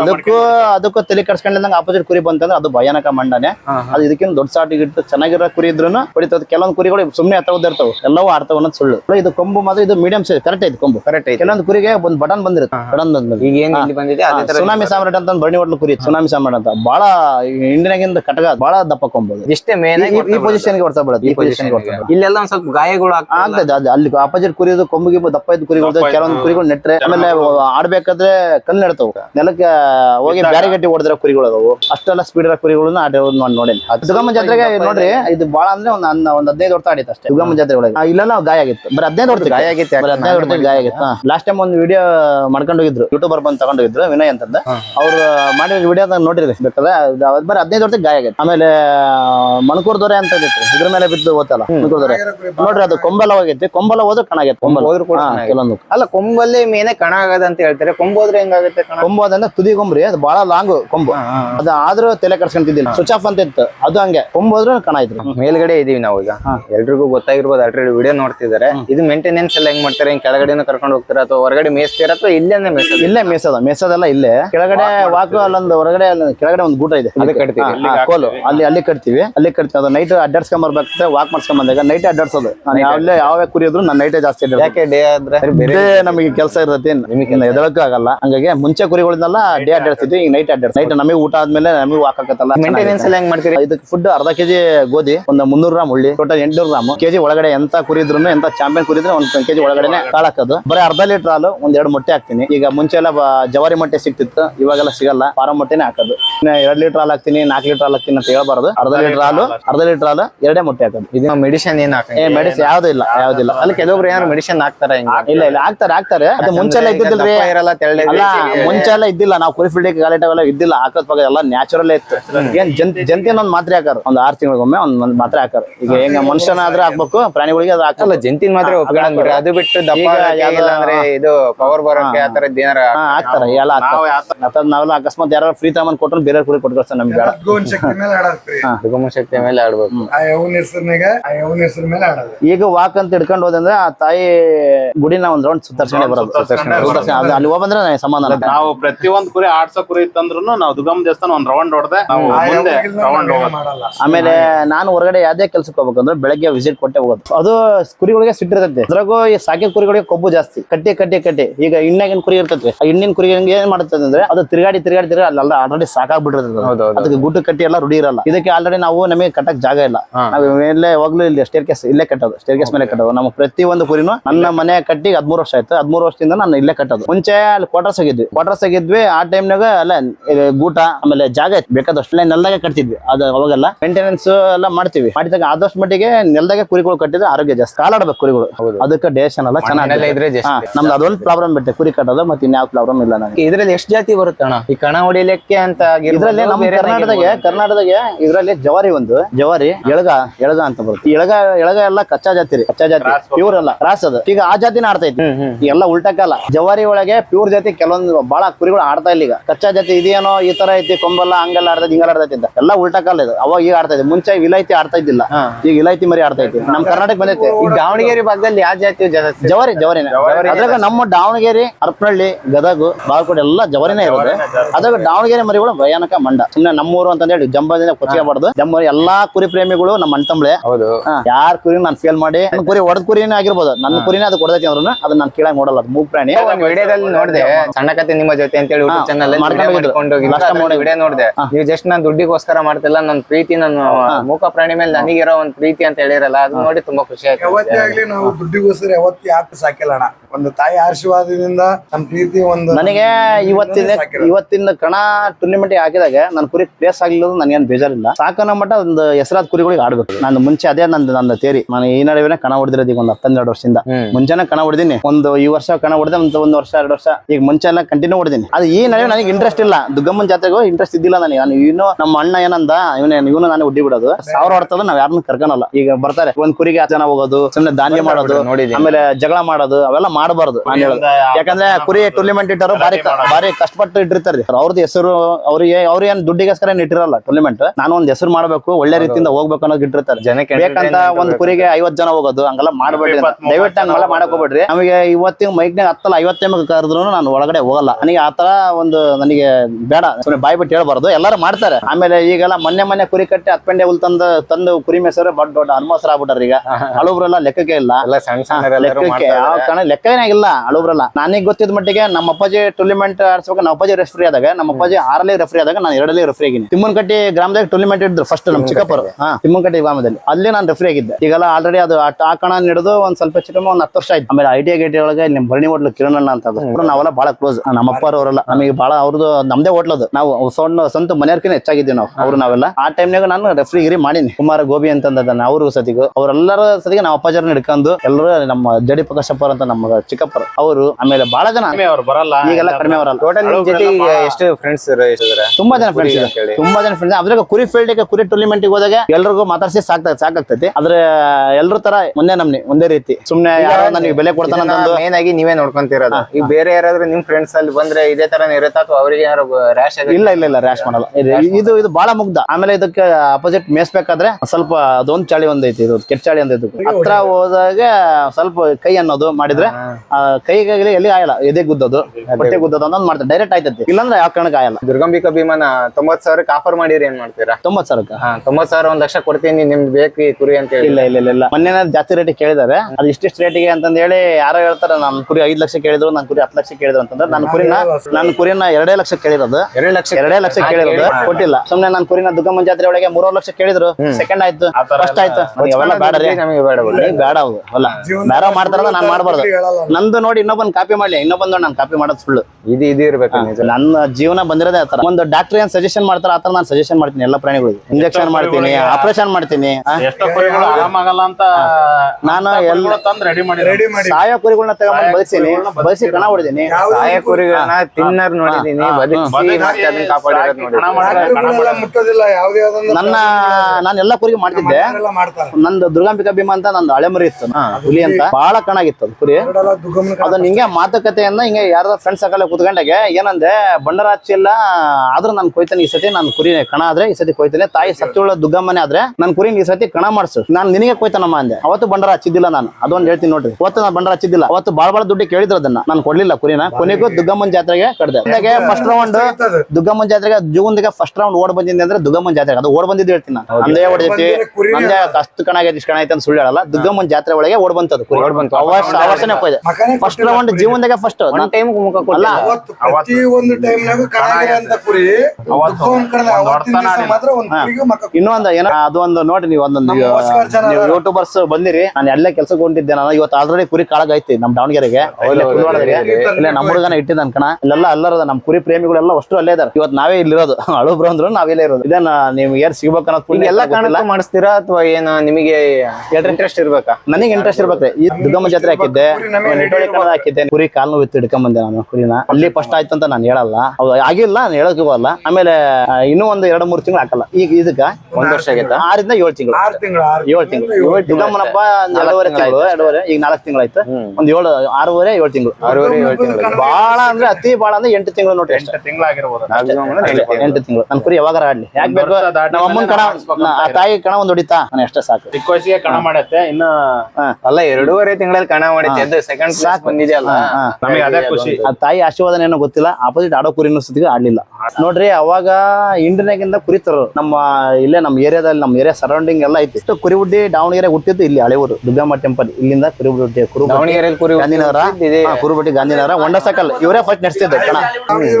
ಅದಕ್ಕೂ ಅದಕ್ಕೂ ತಲೆ ಕಡ್ಸ್ಕೊಂಡಂಗ ಆಪೋಸಿಟ್ ಕುರಿ ಬಂತಂದ್ರೆ ಅದು ಭಯಾನಕ ಮಂಡನೆ. ಅದು ಇದಕ್ಕಿಂತ ದೊಡ್ಡ ಸಾಟಿಗೆ ಇಟ್ಟು ಚೆನ್ನಾಗಿರೋ ಕುರಿ ಇದ್ರು ಹೊಡಿತದ ಕೆಲವೊಂದ್ ಕುರಿಗಳು ಸುಮ್ಮನೆ ಹತ್ತ ಇರ್ತಾವ. ಎಲ್ಲವೂ ಆಡ್ತಾವ ಅನ್ನೋದು ಸುಳ್ಳು. ಇದು ಕೊಂಬು ಮಾತ್ರ ಇದು ಮೀಡಿಯಂ ಸೈಜ್ ಕರೆಕ್ಟ್ ಐತಿ ಕೊಂಬು. ಕರೆಕ್ಟ್ ಐತಿ. ಕೆಲವೊಂದು ಕುರಿಗೆ ಒಂದು ಬಟನ್ ಬಂದಿರುತ್ತೆ. ಬಟನ್ ಬಂದ್ಮೇಲೆ ಈಗ ಏನ್ ಇಲ್ಲಿ ಬಂದಿದೆ? ಅದೇ ತರ ಸುನಾಮಿ ಸಾಮ್ರಾಟ್ ಅಂತ ಬರ್ಣಿ ಹೋಟ್ಲು ಕುರಿ ಸುನಾಮಿ ಸಾಮ್ರಾಟ್ ಅಂತ. ಬಹಳ ಇಂಡಿಯಾಗಿಂದ ಕಟಗ ಬಹಳ ದಪ್ಪ ಕೊಂಬು ಇಷ್ಟೇ ಮೇನ್ ಈ- ಈ ಪೊಸಿಷನ್ಗೆ ಬರ್ತಾ ಬಿಡುತ್ತೆ ಈ ಪೊಸಿಷನ್. ಇಲ್ಲೆಲ್ಲ ಒಂದ್ ಸ್ವಲ್ಪ ಗಾಯಗಳು ಆಗ್ತದೆ ಅದು. ಅಲ್ಲಿ ಅಪೋಸಿಟ್ ಕುರಿದು ಕೊಂಬು ಗಿಬ್ಬು ದಪ್ಪ ಇದ್ದ ಕುರಿಗಳು ಕೆಲವೊಂದು ಕುರಿಗಳು ನೆಟ್ರೆ ಆಮೇಲೆ ಆಡ್ಬೇಕಾದ್ರೆ ಕಲ್ಲು ನೆಡ್ತಾವು. ನೆಲಕ್ಕೆ ಹೋಗಿ ಬ್ಯಾರೆ ಗಟ್ಟಿ ಹೊಡೆದ್ರೆ ಕುರಿಗಳು ಅದಾವು. ಅಷ್ಟೆಲ್ಲ ಸ್ಪೀಡ್ ಇರೋ ಕುರಿಗಳನ್ನ ಆಡೋದು ನಾನು ನೋಡೇನಿ ದುರ್ಗಮ್ಮ ಜಾತ್ರೆಗೆ ನೋಡ್ರಿ ಇದು ಬಹಳ ಅಂದ್ರೆ ಒಂದ್ ಒಂದ್ ಹದಿನೈದು ವರ್ಷ ಆಡಿತ್ತು ಅಷ್ಟೇ. ದುರ್ಗಮ್ಮ ಜಾತ್ರೆ ಒಳಗೆ ಆ, ಇಲ್ಲೆಲ್ಲ ಗಾಯ ಆಗಿತ್ತು. ಬರೀ ಹದಿನೈದು ವರ್ಷ ಗಾಯ ಆಗಿತ್ತು. ಹದಿನೈದು ವರ್ಷ ಗಾಯ ಆಗಿತ್ತು. ಲಾಸ್ಟ್ ಟೈಮ್ ಒಂದು ವಿಡಿಯೋ ಮಾಡ್ಕೊಂಡು ಹೋಗಿದ್ರು. ಯೂಟ್ಯೂಬರ್ ಬಂದು ತಗೊಂಡು ಹೋಗಿದ್ರು ವಿನಯ್ ಅಂತಂದ. ಅವ್ರು ಮಾಡಿರೋ ವಿಡಿಯೋ ನೋಡಿರಿ ಬೇಕಾದ್ರೆ ಅದು ಅದು ಬರೀ ಹದಿನೈದು ವರ್ಷಕ್ಕೆ ಗಾಯ ಆಗೈತೆ ಆಮೇಲೆ ಮಣಕೂರ್ ದೊರೆ ಅಂತ ಇತ್ತು ಇದ್ರ ಮೇಲೆ ಬಿದ್ದು ಓದಲ್ಲ ಮಣಕೂರ್ ದೊರೆ. ನೋಡ್ರಿ ಅದು ಕೊಂಬಲ ಹೋಗೈತಿ ಕೊಂಬಲ ಹೋದ್ರೆ ಕಣಾಗೈತೆ ಕೊಂಬಲ್ ಹೋದ್ರು ಕೂಡ ಕೆಲವೊಂದು. ಅಲ್ಲ ಕೊಂಬಲ್ಲಿ ಮೇನೆ ಕಣ ಆಗದ ಅಂತ ಹೇಳ್ತಾರೆ. ಕೊಂಬೋದ್ರೆ ಹೆಂಗಾಗುತ್ತೆ ಕಣ? ಕೊಂಬು ಅದಂದ್ರೆ ತುದಿ ಕೊಂಬ್ರಿ ಅದು ಬಹಳ ಲಾಂಗ್ ಕೊಂಬು. ಅದು ಆದ್ರೂ ತಲೆ ಕಡ್ಸ್ಕೊಂತಿದ್ದಿಲ್ಲ. ಸ್ವಿಚ್ ಆಫ್ ಅಂತ ಇತ್ತು. ಅದು ಹಂಗೆ. ಕೊಂಬ ಹೋದ್ರೆ ಕಣ ಆಯ್ತು ಮೇಲ್ಗಡೆ ಇದೀವಿ ನಾವು ಈಗ ಎಲ್ರಿಗೂ ಗೊತ್ತಾಗಿರ್ಬೋದು ಆಲ್ರೆಡಿ ವಿಡಿಯೋ ನೋಡ್ತಿದ್ದಾರೆ ಇದು ಮೇಂಟೆನೆನ್ಸ್ ಎಲ್ಲ ಹೆಂಗ್ ಮಾಡ್ತಾರೆ ಹಿಂಗ್ ಕೆಳಗಡೆನೂ ಕರ್ಕೊಂಡು ಹೋಗ್ತೀರಾ ಅಥವಾ ಹೊರಗಡೆ ಮೇಸ್ತೀರಾ ಅಥವಾ ಇಲ್ಲೇ ಮೇಸ ಇಲ್ಲೇ ಮೇಸದ ಮೇಸದೆಲ್ಲ ಇಲ್ಲೇ. ಕೆಳಗಡೆ ವಾಕು ಅಲ್ಲೊಂದು ಹೊರಗಡೆ ಕೆಳಗಡೆ ಒಂದು ಗೂಟ ಇದೆ. ಅಲ್ಲಿ ಕಟ್ತೀವಿ. ಹಾ, ಕೋಲು. ಅಲ್ಲಿ ಅಲ್ಲಿ ಕಟ್ತೀವಿ. ಅಲ್ಲಿ ಕಟ್ತೀವಿ. ಅದು ನೈಟ್ ಅಡ್ಡಾಡ್ಸ್ಕೊಂಡ್ ಬರ್ಬೇಕಾದ್ರೆ ವಾಕ್ ಮಾಡ್ಸ್ಕೊಂಡ್ ಬಂದಾಗ ನೈಟ್ ಅಡ್ಡಾಡ್ಸೋದು. ನಾನು ಯಾವ್ಲೇ ಯಾವ ಕುರಿ ಇದ್ರು ನಾನು ನೈಟೇ ಜಾಸ್ತಿ ಅಡ್ಡಾಡ್ಸೋದು. ಯಾಕೆ ಡೇ ಆದ್ರೆ ಬೇರೆ ಇದೇ ನಮಗೆ ಕೆಲಸ ಇರತ್ತೆ ನಿಮಗೆ ಎದಳಕ್ಕೂ ಆಗಲ್ಲ. ಹಂಗಾಗಿ ಮುಂಚೆ ಕುರಿಗಳನ್ನೆಲ್ಲ ಡೇ ಅಡ್ಡಾಡ್ತಿದ್ವಿ ಈಗ ನೈಟ್ ಅಡ್ಡಾಡ್ಸ್ ನೈಟ್ ನಮಗೆ ಊಟ ಆದ್ಮೇಲೆ ನಮಗೆ ವಾಕ್ ಆಗತ್ತಲ್ಲ ಮೇಂಟೆನೆನ್ಸ್ ಎಲ್ಲ ಹೆಂಗ್ ಮಾಡ್ತೀರಿ? ಇದಕ್ಕೆ ಫುಡ್ ಅರ್ಧ ಕೆಜಿ ಗೋಧಿ ಒಂದು ಮುನ್ನೂರು ಗ್ರಾಮ್ ಹುಳ್ಳಿ ಟೋಟಲ್ ಎಂಟ್ನೂರು ಗ್ರಾಮ್. ಕೆಜಿ ಒಳಗಡೆ ಎಂತ ಕುರಿ ಇದ್ರು ಎಂತ ಚಾಂಪಿಯನ್ ಕುರಿದ್ರೆ ಒಂದು ಒಂದ್ ಕೆಜಿ ಒಳಗಡೆ ಕಾಳು ಹಾಕೋದು ಬರೀ ಅರ್ಧ ಲೀಟರ್ ಹಾಲು ಒಂದ್ ಎರಡು ಮೊಟ್ಟೆ ಹಾಕ್ತೀನಿ. ಈಗ ಮುಂಚೆ ಎಲ್ಲ ಜವಾರಿ ಮೊಟ್ಟೆ ಸಿಕ್ತಿತ್ತು ಇವಾಗೆಲ್ಲ ಸಿಗಲ್ಲ. ಫಾರಂ ಮೊಟ್ಟೆನೆ ಹಾಕೋದು. ಎರಡ್ ಲೀಟರ್ ಹಾಲು ಹಾಕ್ತೀನಿ ನಾಲ್ಕು ಲೀಟರ್ ಹಾಲು ಹಾಕ್ತೀನಿ ಅಂತ ಹೇಳ್ಬಾರ್ದು. ಅರ್ಧ ಲೀಟರ್ ಹಾಲು ಅರ್ಧ ಲೀಟರ್ ಹಾಲು ಎರಡೇ ಮೊಟ್ಟೆ ಹಾಕೋದು. ಇದು ಮೆಡಿಸಿನ್ ಏನ್ ಹಾಕಂಗಿಲ್ಲ. ಮೆಡಿಸಿನ್ ಯಾವ್ದು ಇಲ್ಲ ಯಾವ್ದಿಲ್ಲ ಅಲ್ಲಿ ಕೆಲವೊಬ್ರು ಏನಾದ್ರು ಮೆಡಿಸಿನ್ ಹಾಕ್ತಾರೆ ಇಲ್ಲ ಇಲ್ಲ ಹಾಕ್ತಾರೆ ಹಾಕ್ತಾರೆ. ಅದು ಮುಂಚೆ ಎಲ್ಲ ಅಲ್ಲ ಮುಂಚೆ ಎಲ್ಲ ಇದ್ದಿಲ್ಲ. ನಾವು ಕುರಿ ಫೀಲ್ಡಿಗೆ ಕಾಲಿಟಾವೆಲ್ಲ ಇದ್ದಿಲ್ಲ. ಹಾಕೋದ್ ಪಕ್ಕ ಎಲ್ಲ ನ್ಯಾಚುರಲ್ ಇತ್ತು. ಏನ್ ಜನ್ ಜಂತಿನ ಒಂದ್ ಮಾತ್ರೆ ಹಾಕಾರ. ಒಂದ್ ಆರ್ ತಿಂಗಳಿಗೊಮ್ಮೆ ಒಂದ್ ಒಂದ್ ಮಾತ್ರೆ ಹಾಕಾರ. ಈಗ ಹೆಂಗ ಮನುಷ್ಯನ ಆದ್ರೆ ಹಾಕ್ಬೇಕು ಪ್ರಾಣಿಗಳಿಗೆ ಅದು ಹಾಕಲ್ಲ ಜಂತಿನ ಮಾತ್ರ ಅದು ಬಿಟ್ಟು ದಪ್ಪ ಅಂದ್ರೆ ಇದು ಪವರ್ ಬರೋಕೆ ಆತರ ಏನಾರ ಆಗ್ತಾರ ಎಲ್ಲ ನಾವೆಲ್ಲ ಅಕಸ್ಮಾತ್ ಯಾರು ಫ್ರೀ ತಗೊಂಡ್ ಕೊಟ್ರು ಬೇರೆ ಕುರಿ ಕೊಟ್ಟು ಕಳ್ಸ್ತಾರೆ ನಮ್ಗೆ ಶಕ್ತಿ ಮೇಲೆ ಶಕ್ತಿ ಆಡ್ಬೇಕು ಆ ಯವನ ಹೆಸರಿನಾಗ ಆ ಯವನ ಹೆಸರ ಮೇಲೆ ಆಡೋದು ಈಗ ವಾಕ್ ಅಂತ ಹಿಡ್ಕೊಂಡು ಹೋದಂದ್ರೆ ಆ ತಾಯಿ ಗುಡಿನ ಒಂದ್ ರೌಂಡ್ ಸುತ್ತರ್ಸಣೆ ಬರೋದು. ಅಲ್ಲಿ ಹೋಗಂದ್ರೆ ಸಮಾಧಾನ. ನಾವು ಪ್ರತಿಯೊಂದ್ ಕುರಿ ಆಡ್ಸೋ ಕುರಿ ಇತ್ತಂದ್ರು ನಾವು ದುಗಮ್ ದೇವಸ್ಥಾನ ಒಂದ್ ರೌಂಡ್ ಹೊಡೆದೆ ನಾವು ಮುಂದೆ ರೌಂಡ್ ಆಮೇಲೆ ನಾನು ಹೊರಗಡೆ ಯಾವ್ದೇ ಕೆಲ್ಸಕ್ಕೆ ಹೋಗ್ಬೇಕಂದ್ರೆ ಬೆಳಗ್ಗೆ ವಿಸಿಟ್ ಕೊಟ್ಟೆ ಹೋಗೋದು. ಅದು ಕುರಿಗಳಿಗೆ ಸಿಟ್ಟಿರ್ತೈತೆ. ಅದ್ರಾಗೂ ಈ ಸಾಕಿದ ಕುರಿಗಳಿಗೆ ಕೊಬ್ಬು ಜಾಸ್ತಿ. ಕಟ್ಟೆ ಕಟ್ಟೆ ಕಟ್ಟೆ ಈಗ ಇನ್ನಾಗಿನ ಕುರಿ ಇರ್ತದೆ ಆ ಕುರಿ ಏನ್ ಮಾಡುತ್ತದೆ ಅಂದ್ರೆ ಅದು ತಿರುಗಾಡಿ ತಿರುಗಾಡಿ ತಿರುಗಾಡಿ ಅಲ್ಲೆಲ್ಲ ಆಲ್ರೆಡಿ ಸಾಕಾಗ್ಬಿಟ್ಟಿರ್ತದೆ. ಅದಕ್ಕೆ ಗುಡ್ಡು ಕಟ್ಟಿ ಎಲ್ಲ ರೂಢಿ ಇರಲ್ಲ. ಇದಕ್ಕೆ ಆಲ್ರೆಡಿ ನಾವು ನಮಗೆ ಕಟ್ಟಕ್ ಜಾಗ ಇಲ್ಲ. ನಾವು ಮೇಲೆ ಹೋಗ್ಲು ಇಲ್ಲಿ ಸ್ಟೇರ್ ಕೇಸ್ ಇಲ್ಲೇ ಕಟ್ಟೋದು. ಸ್ಟೇರ್ ಕೇಸ್ ಮೇಲೆ ಕಟ್ಟೋದು. ನಮ್ಮ ಪ್ರತಿ ಒಂದು ಕುರಿನೂ ನನ್ನ ಮನೆ ಕಟ್ಟಿ ಹದ್ಮೂರು ವರ್ಷ ಆಯ್ತು. ಹದ್ಮೂರು ವರ್ಷದಿಂದ ನಾನು ಇಲ್ಲೇ ಕಟ್ಟೋದು. ಮುಂಚೆ ಅಲ್ಲಿ ಕ್ವಾರ್ಟರ್ಸ್ ಆಗಿದ್ವಿ ಕ್ವಾರ್ಟರ್ಸ್ ಆಗಿದ್ವಿ ಆ ಟೈಮ್ನಾಗ ಅಲ್ಲ ಗೂಟ ಆಮೇಲೆ ಜಾಗ ಇತ್ತು. ಬೇಕಾದಷ್ಟು ನೆಲದಾಗೆ ಕಟ್ತಿದ್ವಿ. ಅದು ಅವಾಗೆಲ್ಲ ಮೇಂಟೆನೆನ್ಸ್ ಎಲ್ಲ ಮಾಡ್ತೀವಿ. ಮಾಡಿದಾಗ ಆದಷ್ಟು ಮಟ್ಟಿಗೆ ನೆಲದಾಗ ಕುರಿಗಳು ಕಟ್ಟಿದ್ರೆ ಆರೋಗ್ಯ ಜಾಸ್ತಿ. ಕಾಲಾಡ್ಬೇಕು ಕುರಿಗಳು. ಅದಕ್ಕೆ ಡೇಷನ್ ಎಲ್ಲ ಚೆನ್ನಾಗಿ ಇದ್ರೆ ನಮ್ದು ಅದೊಂದು ಪ್ರಾಬ್ಲಮ್ ಬಿಟ್ಟೆ ಕುರಿ ಕಟ್ಟೋದು ಮತ್ತೆ ಇನ್ಯಾವ ಪ್ರಾಬ್ಲಮ್ ಇಲ್ಲ ನನಗೆ ಇದ್ರಲ್ಲಿ ಎಷ್ಟು ಜಾತಿ ಬರುತ್ತೆ ಅಣ್ಣ? ಈ ಕಣ ಹೊಡಿಲಿಕ್ಕೆ ಅಂತ ಇದ್ರಲ್ಲಿ ನಮ್ಮ ಕರ್ನಾಟಕದಾಗೆ ಕರ್ನಾಟಕದಾಗೆ ಇದ್ರಲ್ಲಿ ಜವಾರಿ ಒಂದು. ಜವಾರಿ ಎಳಗ ಎಳಗ ಅಂತ ಬರುತ್ತೆ. ಎಳಗ ಎಳಗ ಎಲ್ಲ ಕಚ್ಚಾ ಜಾತಿ ರೀ ಕಚ್ಚಾ ಜಾತಿ. ಪ್ಯೂರ್ ಅಲ್ಲ ರಾಸ್ ಅದು. ಈಗ ಆ ಜಾತಿನ ಆಡ್ತೈತಿ ಎಲ್ಲ ಉಲ್ಟಕ್ಕಲ್ಲ ಜವಾರಿ ಒಳಗೆ ಪ್ಯೂರ್ ಜಾತಿ ಕೆಲವೊಂದು ಬಹಳ ಕುರಿಗಳು ಆಡ್ತಾ ಇಲ್ಲ ಈಗ. ಕಚ್ಚಾ ಜಾತಿ ಇದೇನೋ ಈ ತರ ಐತಿ ಕೊಂಬಲ್ಲ ಹಂಗೆಲ್ಲ ಆಡ್ತೈತಿ ಹಿಂಗೆಲ್ಲ ಆಡ್ತೈತಿ ಎಲ್ಲಾ ಎಲ್ಲ ಉಲ್ಟಕ್ಕಲ್ಲ ಇದು. ಅವಾಗ ಈಗ ಆಡ್ತಾ ಇದೆ ಮುಂಚೆ ವಿಲಾಯಿತಿ ಆಡ್ತಾ ಇದ್ದಿಲ್ಲ. ಈಗ ವಿಲಾಯಿತಿ ಮರಿ ಆಡ್ತಾ ನಮ್ಮ ನಮ್ ಕರ್ನಾಟಕ ಬಂದೈತಿ. ಈ ದಾವಣಗೆರೆ ಭಾಗದಲ್ಲಿ ಯಾವ ಜಾತಿ ಜಾಸ್ತಿ? ಜವಾರಿ ಜವರಿನ. ಅದ್ರಾಗ ನಮ್ಮ ದಾವಣಗೆರೆ ಹರಪನಹಳ್ಳಿ ಗದಗ ಬಾಗಲಕೋಟೆ ಎಲ್ಲಾ ಜವಾರಿನೇ ಇರೋದು. ಅದ್ರಾಗ ದಾವಣಗೆರೆ ಮರಿಗಳು ಭಯಾನಕ ಮಂಡ. ಸುಮ್ನೆ ನಮ್ಮೂರು ಅಂತ ಹೇಳಿ ಜಂಬದಿಂದ ಕೊಚ್ಕೋಬಾರ್ದು ಜಂಬ ಎಲ್ಲಾ ಕುರಿ ಪ್ರೇಮಿಗಳು ನಮ್ಮ ಅಣ್ತಂಬ್ಳೆ ಹೌದು. ಯಾರ ಕುರಿ ನಾನು ಫೇಲ್ ಮಾಡಿ ನನ್ನ ಕುರಿ ಹೊಡೆದ ಕುರಿನೇ ಆಗಿರ್ಬೋದು. ನನ್ನ ಕುರಿನೇ ಅದು ಕೊಡದೈತಿ ಅಂದ್ರೂ ಅದನ್ನ ನಾನು ಕೇಳಕ್ ನೋಡಲ್ಲ ಅದು ಮೂಗ್ ಪ್ರಾಣಿ. ಒಂದ್ ವಿಡಿಯೋದಲ್ಲಿ ನೋಡಿದೆ ಸಣ್ಣ ಕತೆ ನಿಮ್ಮ ಜೊತೆ ಅಂತ ಹೇಳಿ ಚಾನಲ್ ವಿಡಿಯೋ ನೋಡಿದೆ. ನೀವು ಜಸ್ಟ್ ನಾನು ದುಡ್ಡಿಗೋಸ್ಕರ ಮಾಡ್ತಿಲ್ಲ ನನ್ನ ಪ್ರೀತಿ ನನ್ನ ಮೂಕ ಪ್ರಾಣಿ ಮೇಲೆ ನನಗಿರೋ ಒಂದ್ ಪ್ರೀತಿ ಅಂತ ಹೇಳಿರಲ್ಲ ಅದು ನೋಡಿ ತುಂಬಾ ಖುಷಿ ಆಯ್ತು. ಯಾವತ್ತೇ ಆಗ್ಲಿ ನಾವು ದುಡ್ಡಿಗೋಸ್ಕರ ಯಾವತ್ತು ವ್ಯಾಪ್ತಿ ಸಾಕಿಲ್ಲ ಅಣ್ಣ. ಒಂದು ತಾಯಿ ಆಶೀರ್ವಾದದಿಂದ ನಮ್ ಪ್ರೀತಿ ಒಂದು ನನಗೆ ಇವತ್ತಿನ. ಇವತ್ತಿನ ಕಣ ಟೂರ್ನಿಮೆಂಟ್ ಹಾಕಿದಾಗ ನನ್ನ ಕುರಿ ಪ್ಲೇಸ್ ಆಗ್ಲಿಲ್ಲ ನನಗೇನು ಬೇಜಾರಿಲ್ಲ. ಸಾಕನ ಮಟ್ಟ ಒಂದು ಹೆಸರಾದ ಕುರಿಗಳಿಗೆ ಆಡ್ಬೇಕು. ನಾನು ಮುಂಚೆ ಅದೇ ನಂದು ನನ್ನ ತೇರಿ. ನಾನು ಈ ನಡುವೆ ಕಣ ಹೊಡೆದಿರೋದು ಈಗ ಒಂದು ಹತ್ತೊಂದೆರಡು ವರ್ಷದಿಂದ. ಮುಂಚೆನೆ ಕಣ ಹೊಡೆದಿನಿ. ಒಂದು ಈ ವರ್ಷ ಕಣ ಹೊಡೆದೆ ಒಂದು ಒಂದು ವರ್ಷ ಎರಡು ವರ್ಷ. ಈಗ ಮುಂಚೆ ಎಲ್ಲ ಕಂಟಿನ್ಯೂ ಹೊಡೆದಿನಿ. ಅದು ಈ ನಡುವೆ ನನಗೆ ಇಂಟ್ರೆಸ್ಟ್ ಇಲ್ಲ. ದುಗ್ಗಮ್ಮನ ಜಾತ್ರೆಗೂ ಇಂಟ್ರೆಸ್ಟ್ ಇದ್ದಿಲ್ಲ ನನಗೆ. ನಾನು ಇನ್ನು ನಮ್ಮ ಅಣ್ಣ ಏನಂದ ಇವನೇ ಇವನು ನಾನು ಹುಡ್ಡಿ ಬಿಡೋದು. ಸಾವಿರ ಹೊಡ್ತದ ನಾವ್ ಯಾರನ್ನು ಕರ್ಕೊಳಲ್ಲ ಈಗ ಬರ್ತಾರೆ. ಒಂದ್ ಕುರಿಗೆ ಹತ್ತು ಜನ ಹೋಗೋದು ಸುಮ್ಮನೆ ಧಾನ್ಯ ಮಾಡೋದು. ಆಮೇಲೆ ಜಗಳ ಮಾಡೋದು ಅವೆಲ್ಲ ಮಾಡಬಾರ್ದು ನಾನು ಹೇಳೋದು. ಯಾಕಂದ್ರೆ ಕುರಿ ಟೂರ್ನಿಮೆಂಟ್ ಇಟ್ಟರು ಬಾರಿ ಬಾರಿ ಕಷ್ಟಪಟ್ಟು ಇಟ್ಟಿರ್ತಾರೆ. ಅವ್ರದ್ ಹೆಸರು ಅವ್ರಿಗೆ ಅವ್ರ ಏನ್ ದುಡ್ಡಿಗೋಸ್ಕರ ಏನ್ ಇಟ್ಟಿರಲ್ಲ ಟೂರ್ನಿಮೆಂಟ್ ನಾನು ಒಂದ್ ಹೆಸರು ಮಾಡ್ಬೇಕು ಒಳ್ಳೆ ರೀತಿಯಿಂದ ಹೋಗ್ಬೇಕು ಅನ್ನೋದು ಇಟ್ಟಿರ್ತಾರೆ. ಜನಕ್ಕೆ ಬೇಕಂತ ಒಂದ್ ಕುರಿಗೆ ಐವತ್ ಜನ ಹೋಗೋದು ಹಂಗೆಲ್ಲ ಮಾಡಬೇಡಿ ದಯವಿಟ್ಟು ಹಂಗೆಲ್ಲ ಮಾಡಕ್ ಹೋಗ್ಬೇಡ್ರಿ. ನಮಗೆ ಇವತ್ತಿನ ಮೈಕ್ನಾಗ ಹತ್ತಲ್ಲ ಐವತ್ತು ಕರೆದ್ರು ನಾನು ಒಳಗಡೆ ಹೋಗಲ್ಲ. ನನಗೆ ಆತರ ಒಂದು ನನಗೆ ಬೇಡ. ಸುಮ್ಮನೆ ಬಾಯ್ ಬಿಟ್ಟು ಹೇಳ್ಬಾರ್ದು. ಎಲ್ಲರೂ ಮಾಡ್ತಾರೆ. ಆಮೇಲೆ ಈಗೆಲ್ಲ ಮೊನ್ನೆ ಮೊನ್ನೆ ಕುರಿ ಕಟ್ಟಿ ಹತ್ಪೆಂಡೆ ಹುಲ್ ತಂದು ತಂದು ಕುರಿ ಮೇಸರು ದೊಡ್ಡ ದೊಡ್ಡ ಅನ್ಮೋಸರ ಆಗ್ಬಿಟ್ಟಾರ ಈಗ ಹಳುಬ್ರೆಲ್ಲ ಲೆಕ್ಕಕ್ಕೆ ಇಲ್ಲ. ಎಲ್ಲ ಸಣ್ಣ ಲೆಕ್ಕಕ್ಕೆ ಯಾವ ಕಣ ಲೆಕ್ಕನೇ ಇಲ್ಲ ಅಳುಬ್ರಲ್ಲ. ನನಗೆ ಗೊತ್ತಿದ್ದ ಮಟ್ಟಿಗೆ ನಮ್ಮ ಅಪ್ಪಾಜಿ ಟೂರ್ನಿಮೆಂಟ್ ಆಡ್ಸ್ಬೇಕು ನಮ್ಮ ಅಪ್ಪಾಜಿ ರೆಫ್ರಿ ಆದಾಗ ನಮ್ಮ ಅಪ್ಪಾಜಿ ಆರಲ್ಲಿ ರೆಫ್ರಿ ಆದಾಗ ನಾನು ಎರಡಲ್ಲಿ ರೆಫ್ರಿ ಆಗಿನಿ ತಿಮ್ಮನಕಟ್ಟಿ ಗ್ರಾಮದಾಗ ಟೂರ್ನಿಮೆಂಟ್ ಇದ್ರು ಫಸ್ಟ್ ನಮ್ಮ ಚಿಕ್ಕಪ್ಪರು. ಹಾ ತಿಮ್ಮನಕಟ್ಟಿ ಗ್ರಾಮದಲ್ಲಿ. ಅಲ್ಲಿ ನಾನು ರೆಫ್ರಿ ಆಗಿದ್ದೆ. ಈಗೆಲ್ಲ ಆಲ್ರೆಡಿ ಅದು ಆ- ಕಣ ಹಿಡಿದು ಒಂದ್ ಸ್ವಲ್ಪ ಚಿಕ್ಕ ಒಂದ್ ಹತ್ತು ವರ್ಷ ಆಯ್ತು. ಆಮೇಲೆ ಐ ಟಿ ಗೇಟ್ ಒಳಗೆ ನಿಮ್ ಬರ್ಣಿ ಹೋಟ್ಲು ಕಿರಣ್ ಅಣ್ಣ ಅಂತ ನಾವೆಲ್ಲ ಬಹಳ ಕ್ಲೋಸ್ ನಮ್ಮ ಅಪ್ಪಾರು ಅವರೆಲ್ಲ. ನಮಗೆ ಬಹಳ ಅವ್ರದ್ದು ನಮ್ದೇ ಅದು. ನಾವು ಸಣ್ಣ ಸ್ವಂತ ಮನೆಯವ್ರಕಿನ ಹೆಚ್ಚಾಗಿದ್ದೀವಿ ನಾವು ಅವ್ರು ನಾವೆಲ್ಲ. ಆ ಟೈಮ್ನಾಗ ನಾನು ರೆಫ್ರಿ ಗಿರಿ ಮಾಡೀನಿ. ಕುಮಾರ ಗೋಬಿ ಅಂತಂದ ಅವರು ಸತಿಗೂ. ಅವರೆಲ್ಲರ ಸತಿಗೆ ನಾವು ಅಪ್ಪಾಜರ್ನ ಹಿಡ್ಕೊಂಡು ಎಲ್ಲರೂ ನಮ್ಮ ಜಡಿ ಪ್ರಕಾಶಪ್ಪರ್ ಅಂತ ನಮ್ಮ ಚಿಕ್ಕಪ್ಪರು. ಅವರು ಆಮೇಲೆ ಬಹಳ ಜನ ಅವ್ರು ಬರಲ್ಲ. ಈಗೆಲ್ಲ ಕಡಿಮೆ ಬರಲ್ಲ. ಟೋಟಲ್ ನಿಮ್ ಜೊತೆ ಎಷ್ಟು ಫ್ರೆಂಡ್ಸ್ ತುಂಬಾ ಜನ ಫ್ರೆಂಡ್ಸ್ ಇದೆ ತುಂಬಾ ಜನ ಫ್ರೆಂಡ್ಸ್ ಅದ್ರಾಗ ಕುರಿ ಫೀಲ್ಡ್ ಕುರಿ ಟೂರ್ನಿಮೆಂಟ್ ಹೋದಾಗ ಎಲ್ರಿಗೂ ಮಾತಾಡಿಸಿ ಸಾಕ್ತಾ ಸಾಕಾಗ್ತೈತಿ. ಆದ್ರೆ ಎಲ್ರ ತರ ಒಂದೇ ನಮ್ನಿ ಒಂದೇ ರೀತಿ. ಸುಮ್ನೆ ಯಾರೋ ನನಗೆ ಬೆಲೆ ಕೊಡ್ತಾನ ಮೇನ್ ಆಗಿ ನೀವೇ ನೋಡ್ಕೊಂತಿರೋದು. ಈಗ ಬೇರೆ ಯಾರಾದ್ರೂ ನಿಮ್ ಫ್ರೆಂಡ್ಸ್ ಅಲ್ಲಿ ಬಂದ್ರೆ ಇದೇ ತರ ಇರುತ್ತಾ ಅಥವಾ ಅವ್ರಿಗೆ ಯಾರು ರ್ಯಾಶ್ ಆಗಿ ಇಲ್ಲ ಇಲ್ಲ ಇಲ್ಲ ರ್ಯಾಶ್ ಮಾಡಲ್ಲ. ಇದು- ಇದು ಬಹಳ ಮುಗ್ಧ. ಆಮೇಲೆ ಇದಕ್ಕೆ ಅಪೋಸಿಟ್ ಮೇಸ್ಬೇಕಾದ್ರೆ ಸ್ವಲ್ಪ ಅದೊಂದ್ ಚಾಳಿ ಒಂದೈತಿ ಇದು ಕೆಟ್ಟ ಚಾಳಿ ಒಂದೈತಿ ಹತ್ರ ಹೋದಾಗ ಸ್ವಲ್ಪ ಕೈ ಅನ್ನೋದು ಮಾಡಿದ್ರೆ ಕೈಗಾಗಲಿ ಎಲ್ಲಿ ಆಯಲ್ಲ ಎದೆ ಗುದ್ದೋದು ಹೊಟ್ಟೆ ಗುದ್ದೋದು. ಅನ್ನೋದು ಮಾಡ್ತಾರೆ. ಡೈರೆಕ್ಟ್ ಆಯ್ತೈತಿ ಇಲ್ಲಾಂದ್ರೆ ಯಾವ ಕಾರಣಕ್ಕೆ ಆಯಲ್ಲ ದುರ್ಗಂಬಿಕಾ ಭೀಮನ ತೊಂಬತ್ ಸಾವಿರಕ್ಕೆ ಆಫರ್ ಮಾಡಿರಿ ಏನ್ ಮಾಡ್ತೀರಾ? ತೊಂಬತ್ ಸಾವಿರಕ್ಕೆ? ತೊಂಬತ್ ಸಾವಿರ ಒಂದ್ ಲಕ್ಷ ಕೊಡ್ತೀನಿ ನಿಮ್ಗೆ ಬೇಕು ಈ ಕುರಿ ಅಂತ ಹೇಳಿ. ಇಲ್ಲ ಇಲ್ಲ ಇಲ್ಲ ಮೊನ್ನೆ ಜಾಸ್ತಿ ರೇಟ್ ಕೇಳಿದಾರೆ. ಅದು ಇಷ್ಟಿಷ್ಟು ರೇಟಿಗೆ ಅಂತಂದ ಹೇಳಿ ಯಾರೋ ಹೇಳ್ತಾರೆ ನಮ್ ಕುರಿ ಐದ್ ಲಕ್ಷ ಕೇಳಿದ್ರು ನನ್ ಕುರಿ ಹತ್ತು ಲಕ್ಷ ಕೇಳಿದ್ರು ಅಂತಂದ್ರೆ ನನ್ನ ಕುರಿನ ನನ್ನ ಕುರಿನ ಎರಡೇ ಲಕ್ಷ ಕೇಳಿರೋದು. ಎರಡು ಲಕ್ಷ ಎರಡೇ ಲಕ್ಷ ಕೇಳಿರೋದು. ಕೊಟ್ಟಿಲ್ಲ. ಸುಮ್ನೆ ನನ್ ಕುರಿನ ದುಗ್ಗಮ್ಮನ್ ಜಾತ್ರೆ ಒಳಗೆ ಮೂರು ಲಕ್ಷ ಕೇಳಿದ್ರು. ಸೆಕೆಂಡ್ ಆಯ್ತು. ಫಸ್ಟ್ ಆಯ್ತು. ಅವೆಲ್ಲ ಬೇಡ ಬೇಡ ಬಿಡಿ. ಬೇಡ ಅವು ಅಲ್ಲ ಬೇರೆ ಮಾಡ್ತಾರ ನಾನು ಮಾಡಬಾರ್ದು. ನಂದು ನೋಡಿ ಇನ್ನೊಬ್ಬನ್ ಕಾಪಿ ಮಾಡ್ಲಿ ಇನ್ನೊಬ್ಬಂದು ನಾನು ಕಾಪಿ ಮಾಡೋದು ಸುಳ್ಳು ಇದು ಇದು ಇರಬೇಕು ನಿಜ. ನನ್ನ ಜೀವನ ಬಂದಿರೋದೇ ಆತರ ಒಂದು ಡಾಕ್ಟರ್ ಏನ್ ಸಜೆಷನ್ ಮಾಡ್ತಾರ ಆತರ ನಾನು ಸಜೆಷನ್ ಮಾಡ್ತೀನಿ ಎಲ್ಲ ಪ್ರಾಣಿಗಳು ಇಂಜೆಕ್ಷನ್ ಮಾಡ್ತೀನಿ ಆಪರೇಷನ್ ಮಾಡ್ತೀನಿ ಆ, ಎಷ್ಟೋ ಕುರಿಗಳು ಆರಾಮಾಗಲ್ಲ ಅಂತ ನಾನು ಎಲ್ಲ ತಂದ್ ರೆಡಿ ಮಾಡಿ ರೆಡಿ ಮಾಡಿ ಸಾಯೋ ಕುರಿಗಳನ್ನ ತಗೊಂಡ್ಬಂದು ಬಳಸಿನಿ ಬಳಸಿ ಕಣ ಹೊಡಿದೀನಿ ಸಾಯ ಕುರಿಗಳನ್ನ ತಿನ್ನರ್ ನೋಡಿದೀನಿ ಬದುಕಿಸಿ ಮತ್ತೆ ಅದನ್ನ ಕಾಪಾಡಿರೋದ್ ಮುಟ್ಟೋದಿಲ್ಲ ಯಾವ್ದೇ ನನ್ನ ನಾನು ಎಲ್ಲ ಕುರಿಗೆ ಮಾಡ್ತಿದ್ದೆ. ಮಾಡ್ತಾರೆ. ನಂದು ದುರ್ಗಾಂಬಿಕಾ ಭೀಮ ಅಂತ ನಂದು ಹಳೆ ಮರಿ ಇತ್ತು. ಹುಲಿ ಅಂತ. ಬಹಳ ಕಣಾಗಿತ್ತು ಅದು ಕುರಿ. ಅದನ್ನ ಹಿಂಗೆ ಮಾತುಕತೆಯನ್ನ ಹಿಂಗೆ ಯಾರ್ದ ಫ್ರೆಂಡ್ಸ್ ಹಾಕಲ್ಲ ಕುತ್ಕೊಂಡಾಗೆ ಏನಂದೆ ಬಂಡರ ಹಚ್ಚಿಲ್ಲ ಆದ್ರೂ ನಾನು ಕೊಯ್ತಾನೆ ಈ ಸತಿ ನಾನು ಕುರಿ ಕಣ ಆದ್ರೆ ಈ ಸತಿ ಕೊಯ್ತಾನೆ. ತಾಯಿ ಸತ್ಯುಳ್ಳ ದುಗ್ಗಮ್ಮನೆ ಆದ್ರೆ ನನ್ ಕುರಿ ಈ ಸತಿ ಕಣ ಮಾಡ್ಸು. ನಾನು ನಿನಗೆ ಕೊಯ್ತಾನಮ್ಮ ಅಂದೆ. ಅವತ್ತು ಬಂಡರ ಹಚ್ಚಿದ್ದಿಲ್ಲ ನಾನು. ಅದೊಂದು ಹೇಳ್ತೀನಿ ನೋಡ್ರಿ. ಅವತ್ತು ನಾನು ಬಂಡರ ಹಚ್ಚಿದ್ದಿಲ್ಲ ಅವತ್ತು ಬಾಳ ಬಾಳ ದುಡ್ಡು ಕೇಳಿದ್ರು ಅದನ್ನ. ನಾನು ಕೊಡ್ಲಿಲ್ಲ ಕುರಿನ. ಕೊನೆಗೂ ದುಗ್ಗಮ್ಮನ ಜಾತ್ರೆಗೆ ಕಡ್ದೆ. ಫಸ್ಟ್ ರೌಂಡ್ ದುಗ್ಗಮ್ಮನ್ ಜಾತ್ರೆಗೆ ಜೂನ್ದಿಗೆ ಫಸ್ಟ್ ರೌಂಡ್ ಓಡ್ ಬಂದಿದ್ದೆ ಅಂದ್ರೆ ದುಗ್ಗಮ್ಮನ ಜಾತ್ರೆಗೆ ಅದು ಓಡ್ ಬಂದಿದ್ದು ಹೇಳ್ತೀನಿ ನಾನು. ಅಂದೇ ಹೊಡೆದೈತಿ ನಂದೇ ಅಷ್ಟು ಕಣ ಆಗೈತಿ ಕಣ ಐತೆ ಅಂತ ಸುಳ್ಳು ಹೇಳಲ್ಲ. ದುಗ್ಗಮ್ಮನ ಜಾತ್ರೆ ಒಳಗೆ ಓಡ್ ಬಂತದು ಕುರಿ. ಓಡ್ ಬಂತು. ಅವರ್ಷನೇ ಕೊಯ್ದೆ ಮಕನೇ ಫಸ್ಟ್ ರೌಂಡ್ ಜೀವನದಾಗ ಫಸ್ಟ್ ನಾ ಟೈಮ್ ಮುಖ ಕೊಡಲ್ಲ ಅವತ್ತು ಪ್ರತಿ ಒಂದು ಟೈಮ್ನಾಗೂ ಕಣಾಗಿರೋ ಅಂತ ಕುರಿ ಇನ್ನೊಂದು ಏನೋ ಅದೊಂದು ನೋಡಿ ನೀವು ಒಂದೊಂದು ಯೂಟ್ಯೂಬರ್ಸ್ ಬಂದಿರಿ. ನಾನು ಎಲ್ಲೇ ಕೆಲಸ ಹೊಂಟಿದ್ದೆ. ನಾನು ಇವತ್ತು ಆಲ್ರೆಡಿ ಕುರಿ ಕಾಳಗೈತಿ ನಮ್ ದಾವಣಗೆರೆಗೆ. ಇಲ್ಲ ನಮ್ಮ ಹುಡುಗನ ಇಟ್ಟಿದ್ದ ಅನ್ಕಣ ಇಲ್ಲೆಲ್ಲ ಎಲ್ಲರದ ನಮ್ಮ ಕುರಿ ಪ್ರೇಮಿಗಳೆಲ್ಲ ಅಷ್ಟು ಅಲ್ಲೇ ಇದಾರೆ. ಇವತ್ತು ನಾವೇ ಇಲ್ಲಿರೋದು. ಅಳುಬ್ರು ಅಂದ್ರು ನಾವೆಲ್ಲ ಇರೋದು. ಇದನ್ನ ನೀವು ಏನ್ ಸಿಗ್ಬೇಕು ಅನ್ನೋದು ಎಲ್ಲ ಗೊತ್ತಿಲ್ಲ ಮಾಡಿಸ್ತೀರಾ ಅಥವಾ ಏನ ನಿಮಗೆ ಇಂಟ್ರೆಸ್ಟ್ ಇರ್ಬೇಕಾ? ನನಗೆ ಇಂಟ್ರೆಸ್ಟ್ ಇರ್ಬೇಕ್ರಿ ಈ ದುರ್ಗಮ್ಮ ಜಾತ್ರೆ ಹಾಕಿದ್ದೆ. ಕಣದ ಹಾಕಿದ್ದೆ. ಕುರಿ ಕಾಲ್ ನೋವು ಇತ್ತು ಬಂದೆ ನಾನು ಕುರಿನ. ಅಲ್ಲಿ ಫಸ್ಟ್ ಆಯ್ತು ಅಂತ ನಾನು ಹೇಳಲ್ಲ. ಆಗಿಲ್ಲ ನಾನು ಹೇಳಕ್ ಹೋಗಲ್ಲ ಆಮೇಲೆ ಇನ್ನೂ ಒಂದು ಎರಡು ಮೂರು ತಿಂಗಳು ಹಾಕಲ್ಲ. ಈಗ ಇದಕ್ಕ ಒಂದ್ ವರ್ಷ ಆಗೈತೆ? ಆರಿಂದ ಏಳು ತಿಂಗಳು. ತಿಂಗಳು ಏಳು ತಿಂಗಳು. ದುರ್ಗಮ್ಮನ ಹಬ್ಬ ಒಂದ್ ಎರಡೂವರೆ ತಿಂಗಳು ಎರಡೂವರೆ ಈಗ ನಾಲ್ಕು ತಿಂಗಳಾಯ್ತು. ಒಂದ್ ಏಳು ಆರೂವರೆ ಏಳು ತಿಂಗಳು. ಆರೂವರೆ ಏಳು ತಿಂಗಳು. ಬಾಳ ಅಂದ್ರೆ ಅತಿ ಬಾಳ ಅಂದ್ರೆ ಎಂಟು ತಿಂಗಳು ನೋಡ್ರಿ ಅಷ್ಟೇ. ಎಂಟು ತಿಂಗಳಾಗಿರ್ಬೋದು ಎಂಟು ತಿಂಗಳು. ನನ್ ಕುರಿ ಯಾವಾಗ ಆಡ್ಲಿ? ಯಾಕೆ ಬೇಕು? ನಮ್ಮ ಅಮ್ಮನ ಕಣ ಆ ತಾಯಿ ಕಣ ಒಂದ್ ಹೊಡಿತಾ? ನಾನು ಅಷ್ಟೇ ಸಾಕು. ಚಿಕ್ಕ ವಯಸ್ಸಿಗೆ ಕಣ ಮಾಡತ್ತೆ ಇನ್ನು ಅಲ್ಲ ಎರಡೂವರೆ ತಿಂಗಳಲ್ಲಿ ಕಣ ಮಾಡಿದ್ದೆ ಸೆಕೆಂಡ್ ಕ್ಲಾಸ್ ಬಂದಿದೆಯಲ್ಲ. ನಮಗೆ ಅದೇ ಖುಷಿ. ಆ ತಾಯಿ ಆಶೀರ್ವಾದ ಏನೋ ಗೊತ್ತಿಲ್ಲ. ಆಪೋಸಿಟ್ ಆಡೋ ಕುರಿ ಸುತ್ತಿಗೆ ಆಡ್ಲಿಲ್ಲ. ನೋಡ್ರಿ ಅವಾಗ ಇಂಡಿನಾಗಿಂದ ಕುರಿ ತರೋರು ನಮ್ಮ ಇಲ್ಲೇ ನಮ್ಮ ಏರಿಯಾದಲ್ಲಿ ನಮ್ಮ ಏರಿಯಾ ಸರೌಂಡಿಂಗ್ ಎಲ್ಲ ಐತಿ. ಇಷ್ಟು ಕುರಿಬುಡ್ಡಿ ದಾವಣಗೆರೆ ಹುಟ್ಟಿದ್ದು ಇಲ್ಲಿ ಹಳೆಯೂರು ದುಗ್ಗಮ್ಮ ಟೆಂಪಲ್ ಇಲ್ಲಿಂದ ಕುರಿಬುಡ್ಡಿ ಕುರು ದಾವಣಗೆರೆ ಕುರಿ ಗಾಂಧಿನಗರ ಕುರುಬುಟ್ಟಿ ಗಾಂಧಿನಗರ ಒಂಡ ಸಕಲ್ ಇವರೇ ಫಸ್ಟ್ ನಡೆಸ್ತಿದ್ದೆ ಕಣ.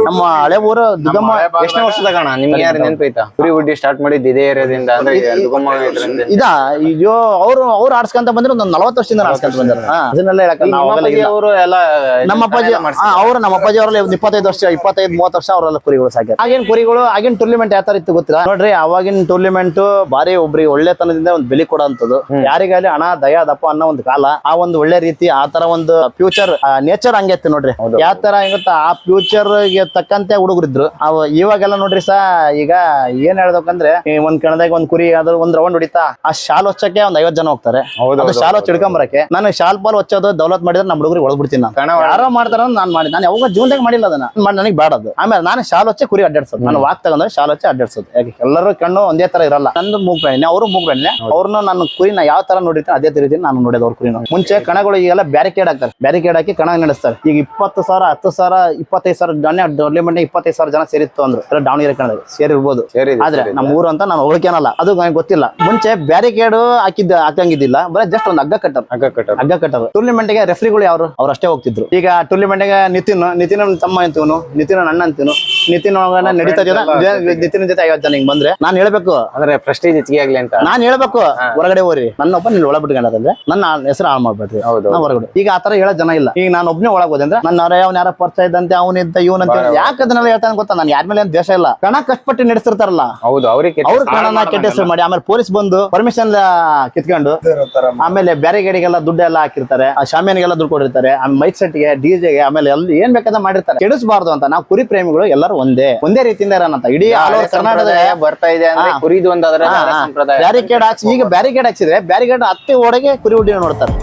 ನಮ್ಮ ಹಳೆ ಊರು ದುಗ್ಗಮ್ಮ ಎಷ್ಟನೇ ವರ್ಷದ ಕಣ? ನಿಮ್ಗೆ ಯಾರು ನೆನಪೈತಾ ಕುರಿ ಹುಡ್ಡಿ ಸ್ಟಾರ್ಟ್ ಮಾಡಿದ್ದು ಇದೇ ಏರಿಯಾದಿಂದ ಅಂದ್ರೆ. ಇದ ಅಯ್ಯೋ ಅವ್ರು ಅವ್ರು ಆಡ್ಸ್ಕೊಂತ ಬಂದ್ರೆ ಒಂದು ನಲವತ್ತು ವರ್ಷದಿಂದ ಆಡ್ಸ್ಕೊಂತ ಬಂದಾರ. ಅದನ್ನೆಲ್ಲ ಹೇಳಕ್ ನಾವು ಅವರು ಎಲ್ಲ ನಮ್ಮ ಅಪ್ಪಾಜಿ ಅವರು ಹಾ, ನಮ್ಮ ಅಪ್ಪಾಜಿ ಅವರೆಲ್ಲ ಒಂದ್ ಇಪ್ಪತ್ತೈದು ವರ್ಷ ಇಪ್ಪತ್ತೈದು ಮೂವತ್ತು ವರ್ಷ ಅವರೆಲ್ಲ ಕುರಿಗಳು ಸಾಕ್ಯಾರ. ಆಗಿನ ಕುರಿಗಳು ಆಗಿನ ಟೂರ್ನಿಮೆಂಟ್ ಯಾವ ತರ ಇತ್ತು ಗೊತ್ತಿಲ್ಲ. ನೋಡ್ರಿ ಅವಾಗಿನ ಟೂರ್ನಿಮೆಂಟ್ ಬಾರಿ ಒಬ್ರಿಗೆ ಒಳ್ಳೆತನದಿಂದ ಒಂದು ಬೆಲೆ ಕೊಡೋಂಥದ್ದು. ಯಾರಿಗಾಲಿ ಹಣ ದಯ ದಪ್ಪ ಅನ್ನೋ ಒಂದು ಕಾಲ ಆ ಒಂದು ಒಳ್ಳೆ ರೀತಿ ಆ ತರ ಒಂದು ಫ್ಯೂಚರ್ ನೇಚರ್ ಹಂಗೆ ಇತ್ತು ನೋಡ್ರಿ. ಯಾವ ತರ ಹೆಂಗತ್ತ ಆ ಫ್ಯೂಚರ್ಗೆ ತಕ್ಕಂತೆ ಹುಡುಗರಿದ್ರು. ಅವ ಇವಾಗೆಲ್ಲ ನೋಡ್ರಿ ಸಾ ಈಗ ಏನ್ ಹೇಳ್ಬೇಕಂದ್ರೆ ಒಂದ್ ಕಣದಾಗ ಒಂದ್ ಕುರಿ ಅದ್ರ ಒಂದ್ ರೌಂಡ್ ಹೊಡಿತಾ ಆ ಶಾಲ್ ಹೊಚ್ಚಕ್ಕೆ ಒಂದ್ ಐವತ್ ಜನ ಹೋಗ್ತಾರೆ. ಶಾಲ್ ಹೊಚ್ಚ ಹಿಡ್ಕೊಂಬರಕ್ಕೆ ನಾನು ಶಾಲ್ ಪಾಲ್ ಹೊಚ್ಚೋದು ದೌಲತ್ ಮಾಡಿದ್ರೆ ನಮ್ಮ ಹುಡುಗರಿಗೆ ಒಳಗ್ಬಿಡ್ತೀನಿ ನಾನು. ಕಣ ಯಾರೋ ಮಾಡ್ತಾರ ನಾನು ಮಾಡಿ ನಾನು ಯಾವಾಗ ಜೀವನದಾಗ ಮಾಡಿಲ್ಲ ಅದನ್ನ. ಮಾಡಿ ನನಗೆ ಬೇಡ ಅದು. ಆಮೇಲೆ ನಾನು ಶಾಲ್ ಹಚ್ಚಿ ಕುರಿ ಅಡ್ಡಾಡ್ಸೋದು. ನಾನು ವಾಕ್ ತಗೊಂಡ್ರೆ ಶಾಲ್ ಹಚ್ಚಿ ಅಡ್ಡಾಡ್ಸೋದು. ಯಾಕೆ ಎಲ್ಲರೂ ಕಣ್ಣು ಒಂದೇ ತರ ಇರಲ್ಲ. ನಂದು ಮೂಗ್ ಬೆಣ್ಣೆ ಅವರು ಮೂಗ್ ಬೆಣ್ಣೆ ಅವ್ರನ್ನ ನಾನು ಕುರಿನ ಯಾವ ತರ ನೋಡಿರ್ತೀನಿ ಅದೇ ತರ ನಾನು ನೋಡೋದು ಅವ್ರ ಕುರಿನ. ಮುಂಚೆ ಕಣಗಳು ಈಗೆಲ್ಲ ಬ್ಯಾರಿಕೇಡ್ ಹಾಕ್ತಾರೆ. ಬ್ಯಾರಿಕೇಡ್ ಹಾಕಿ ಕಣ ನಡೆಸ್ತಾರೆ. ಈಗ ಇಪ್ಪತ್ತು ಸಾವಿರ ಹತ್ತು ಸಾವಿರ ಇಪ್ಪತ್ತೈದು ಸಾವಿರ ಜನ ಮಣ್ಣೆ ಇಪ್ಪತ್ತೈದು ಸಾವಿರ ಜನ ಸೇರಿತ್ತು ಅಂದ್ರೆ. ದಾವಣಗೆರೆ ಕಣದಾಗ ಸೇರಿರ್ಬೋದು. ಆದ್ರೆ. ನಮ್ಮ ಊರು ಅಂತ ನಾನು ಹೋಳಿಕೆನಲ್ಲ ಅದು ನನಗೆ ಗೊತ್ತಿಲ್ಲ. ಮುಂಚೆ ಬ್ಯಾರಿಕೇಡ್ ಹಾಕಿದ್ದ ಹಾಕಂಗಿದ್ದಿಲ್ಲ. ಬರೀ ಜಸ್ಟ್ ಒಂದು ಹಗ್ಗ ಕಟ್ಟರ್ ಹಗ್ಗ ಕಟ್ಟರ್ ಹಗ್ಗ ಕಟ್ಟರು ಟೂರ್ನಿಮೆಂಟ್ಗೆ ರೆಫ್ರಿಗಳು ಯಾರು? ಅವ್ರು ಅಷ್ಟೇ ಹೋಗ್ತಿದ್ರು. ಈಗ ಟೂರ್ನಿಮೆಂಟ್ಗೆ ನಿತಿನ್ ನಿತಿನ್ ತಮ್ಮ ಅಂತೀವನು ನಿತಿನ್ ಅಣ್ಣ ಅಂತೀನು ನಿತಿನ್ ಅವಾಗ ನಡೀತಾ ಇದೆಯಲ್ಲ? ನಿತಿನ್ ಜೊತೆ ಐವತ್ತು ಜನ ಹಿಂಗ್ ಬಂದ್ರೆ? ನಾನ್ ಹೇಳ್ಬೇಕು. ಅಂದ್ರೆ ಪ್ರೆಸ್ಟೀಜ್ ಹೆಚ್ಚಿಗೆ ಆಗ್ಲಿ ಅಂತ. ನಾನ್ ಹೇಳ್ಬೇಕು. ಹೊರಗಡೆ ಹೋರಿ ನನ್ನೊಬ್ಬ ನೀನ್ ಒಳಗ್ ಬಿಟ್ಕೊಂಡ್ರೆ ನನ್ನ ಹೆಸರು ಹಾಳು ಮಾಡ್ಬೇಡ್ರಿ ಹೌದು ಹೊರಗಡೆ ಈಗ ಆತರ ಹೇಳೋ ಜನ ಇಲ್ಲ. ಈಗ ನಾನು ಒಬ್ನೇ ಒಳಗ್ ಹೋದೆ ಅಂದ್ರೆ ನನ್ನ ಅವ್ರ ಅವ್ನ ಯಾರ ಪರಿಚಯ ಇದ್ದಂತೆ ಅವನಿದ್ದ ಇವನಂತ ಯಾಕೆ ಅದನ್ನೆಲ್ಲ ಹೇಳ್ತಾನೆ ಗೊತ್ತಾ? ನಾನು ಯಾರ ಮೇಲೆ ಏನ್ ದೇಶ ಇಲ್ಲ. ಕಣ ಕಷ್ಟಪಟ್ಟು ನಡೆಸಿರ್ತಾರಲ್ಲ ಹೌದು ಅವ್ರಿಗೆ ಅವ್ರ ಕಣನ ಕೆಟ್ಟ ಹೆಸರು ಮಾಡಿ ಆಮೇಲೆ ಪೊಲೀಸ್ ಬಂದು ಪರ್ಮಿಷನ್ ಕಿತ್ಕೊಂಡು ಆಮೇಲೆ ಬ್ಯಾರಿಗೇಡಿಗೆಲ್ಲ ದುಡ್ಡು ಎಲ್ಲ ಹಾಕಿರ್ತಾರೆ ಆ ಶಾಮಿಯಾನಿಗೆಲ್ಲ ದುಡ್ಡು ಕೊಡಿರ್ತಾರೆ ಆಮೇಲೆ ಮೈಕ್ ಸೆಟ್ಗೆ ಡಿಜೆಗೆ ಆಮೇಲೆ ಎಲ್ಲಿ ಏನ್ ಬೇಕಾದ್ರೆ ಮಾಡಿರ್ತಾರೆ. ಕೆಡಿಸಬಾರ್ದು ಅಂತ. ನಾವು ಕುರಿ ಪ್ರೇಮಿಗಳು ಒಂದೇ. ಒಂದೇ ರೀತಿಯಿಂದ ಇರೋಣಂತ ಇಡೀ ಆಲ್ ಓವರ್ ಕರ್ನಾಟಕದ ಬರ್ತಾ ಇದೆ ಅಂದ್ರೆ. ಕುರಿದು ಒಂದು ಅದರ ಸಂಪ್ರದಾಯ ಬ್ಯಾರಿಕೇಡ್ ಹಾಕ್ಸಿ ಈಗ ಬ್ಯಾರಿಕೇಡ್ ಹಾಕ್ಸಿದ್ರೆ ಬ್ಯಾರಿಕೇಡ್ ಹತ್ತಿ ಹೊಡೆಗೆ ಕುರಿ ಹುಡ್ಡಿ ನೋಡ್ತಾರೆ.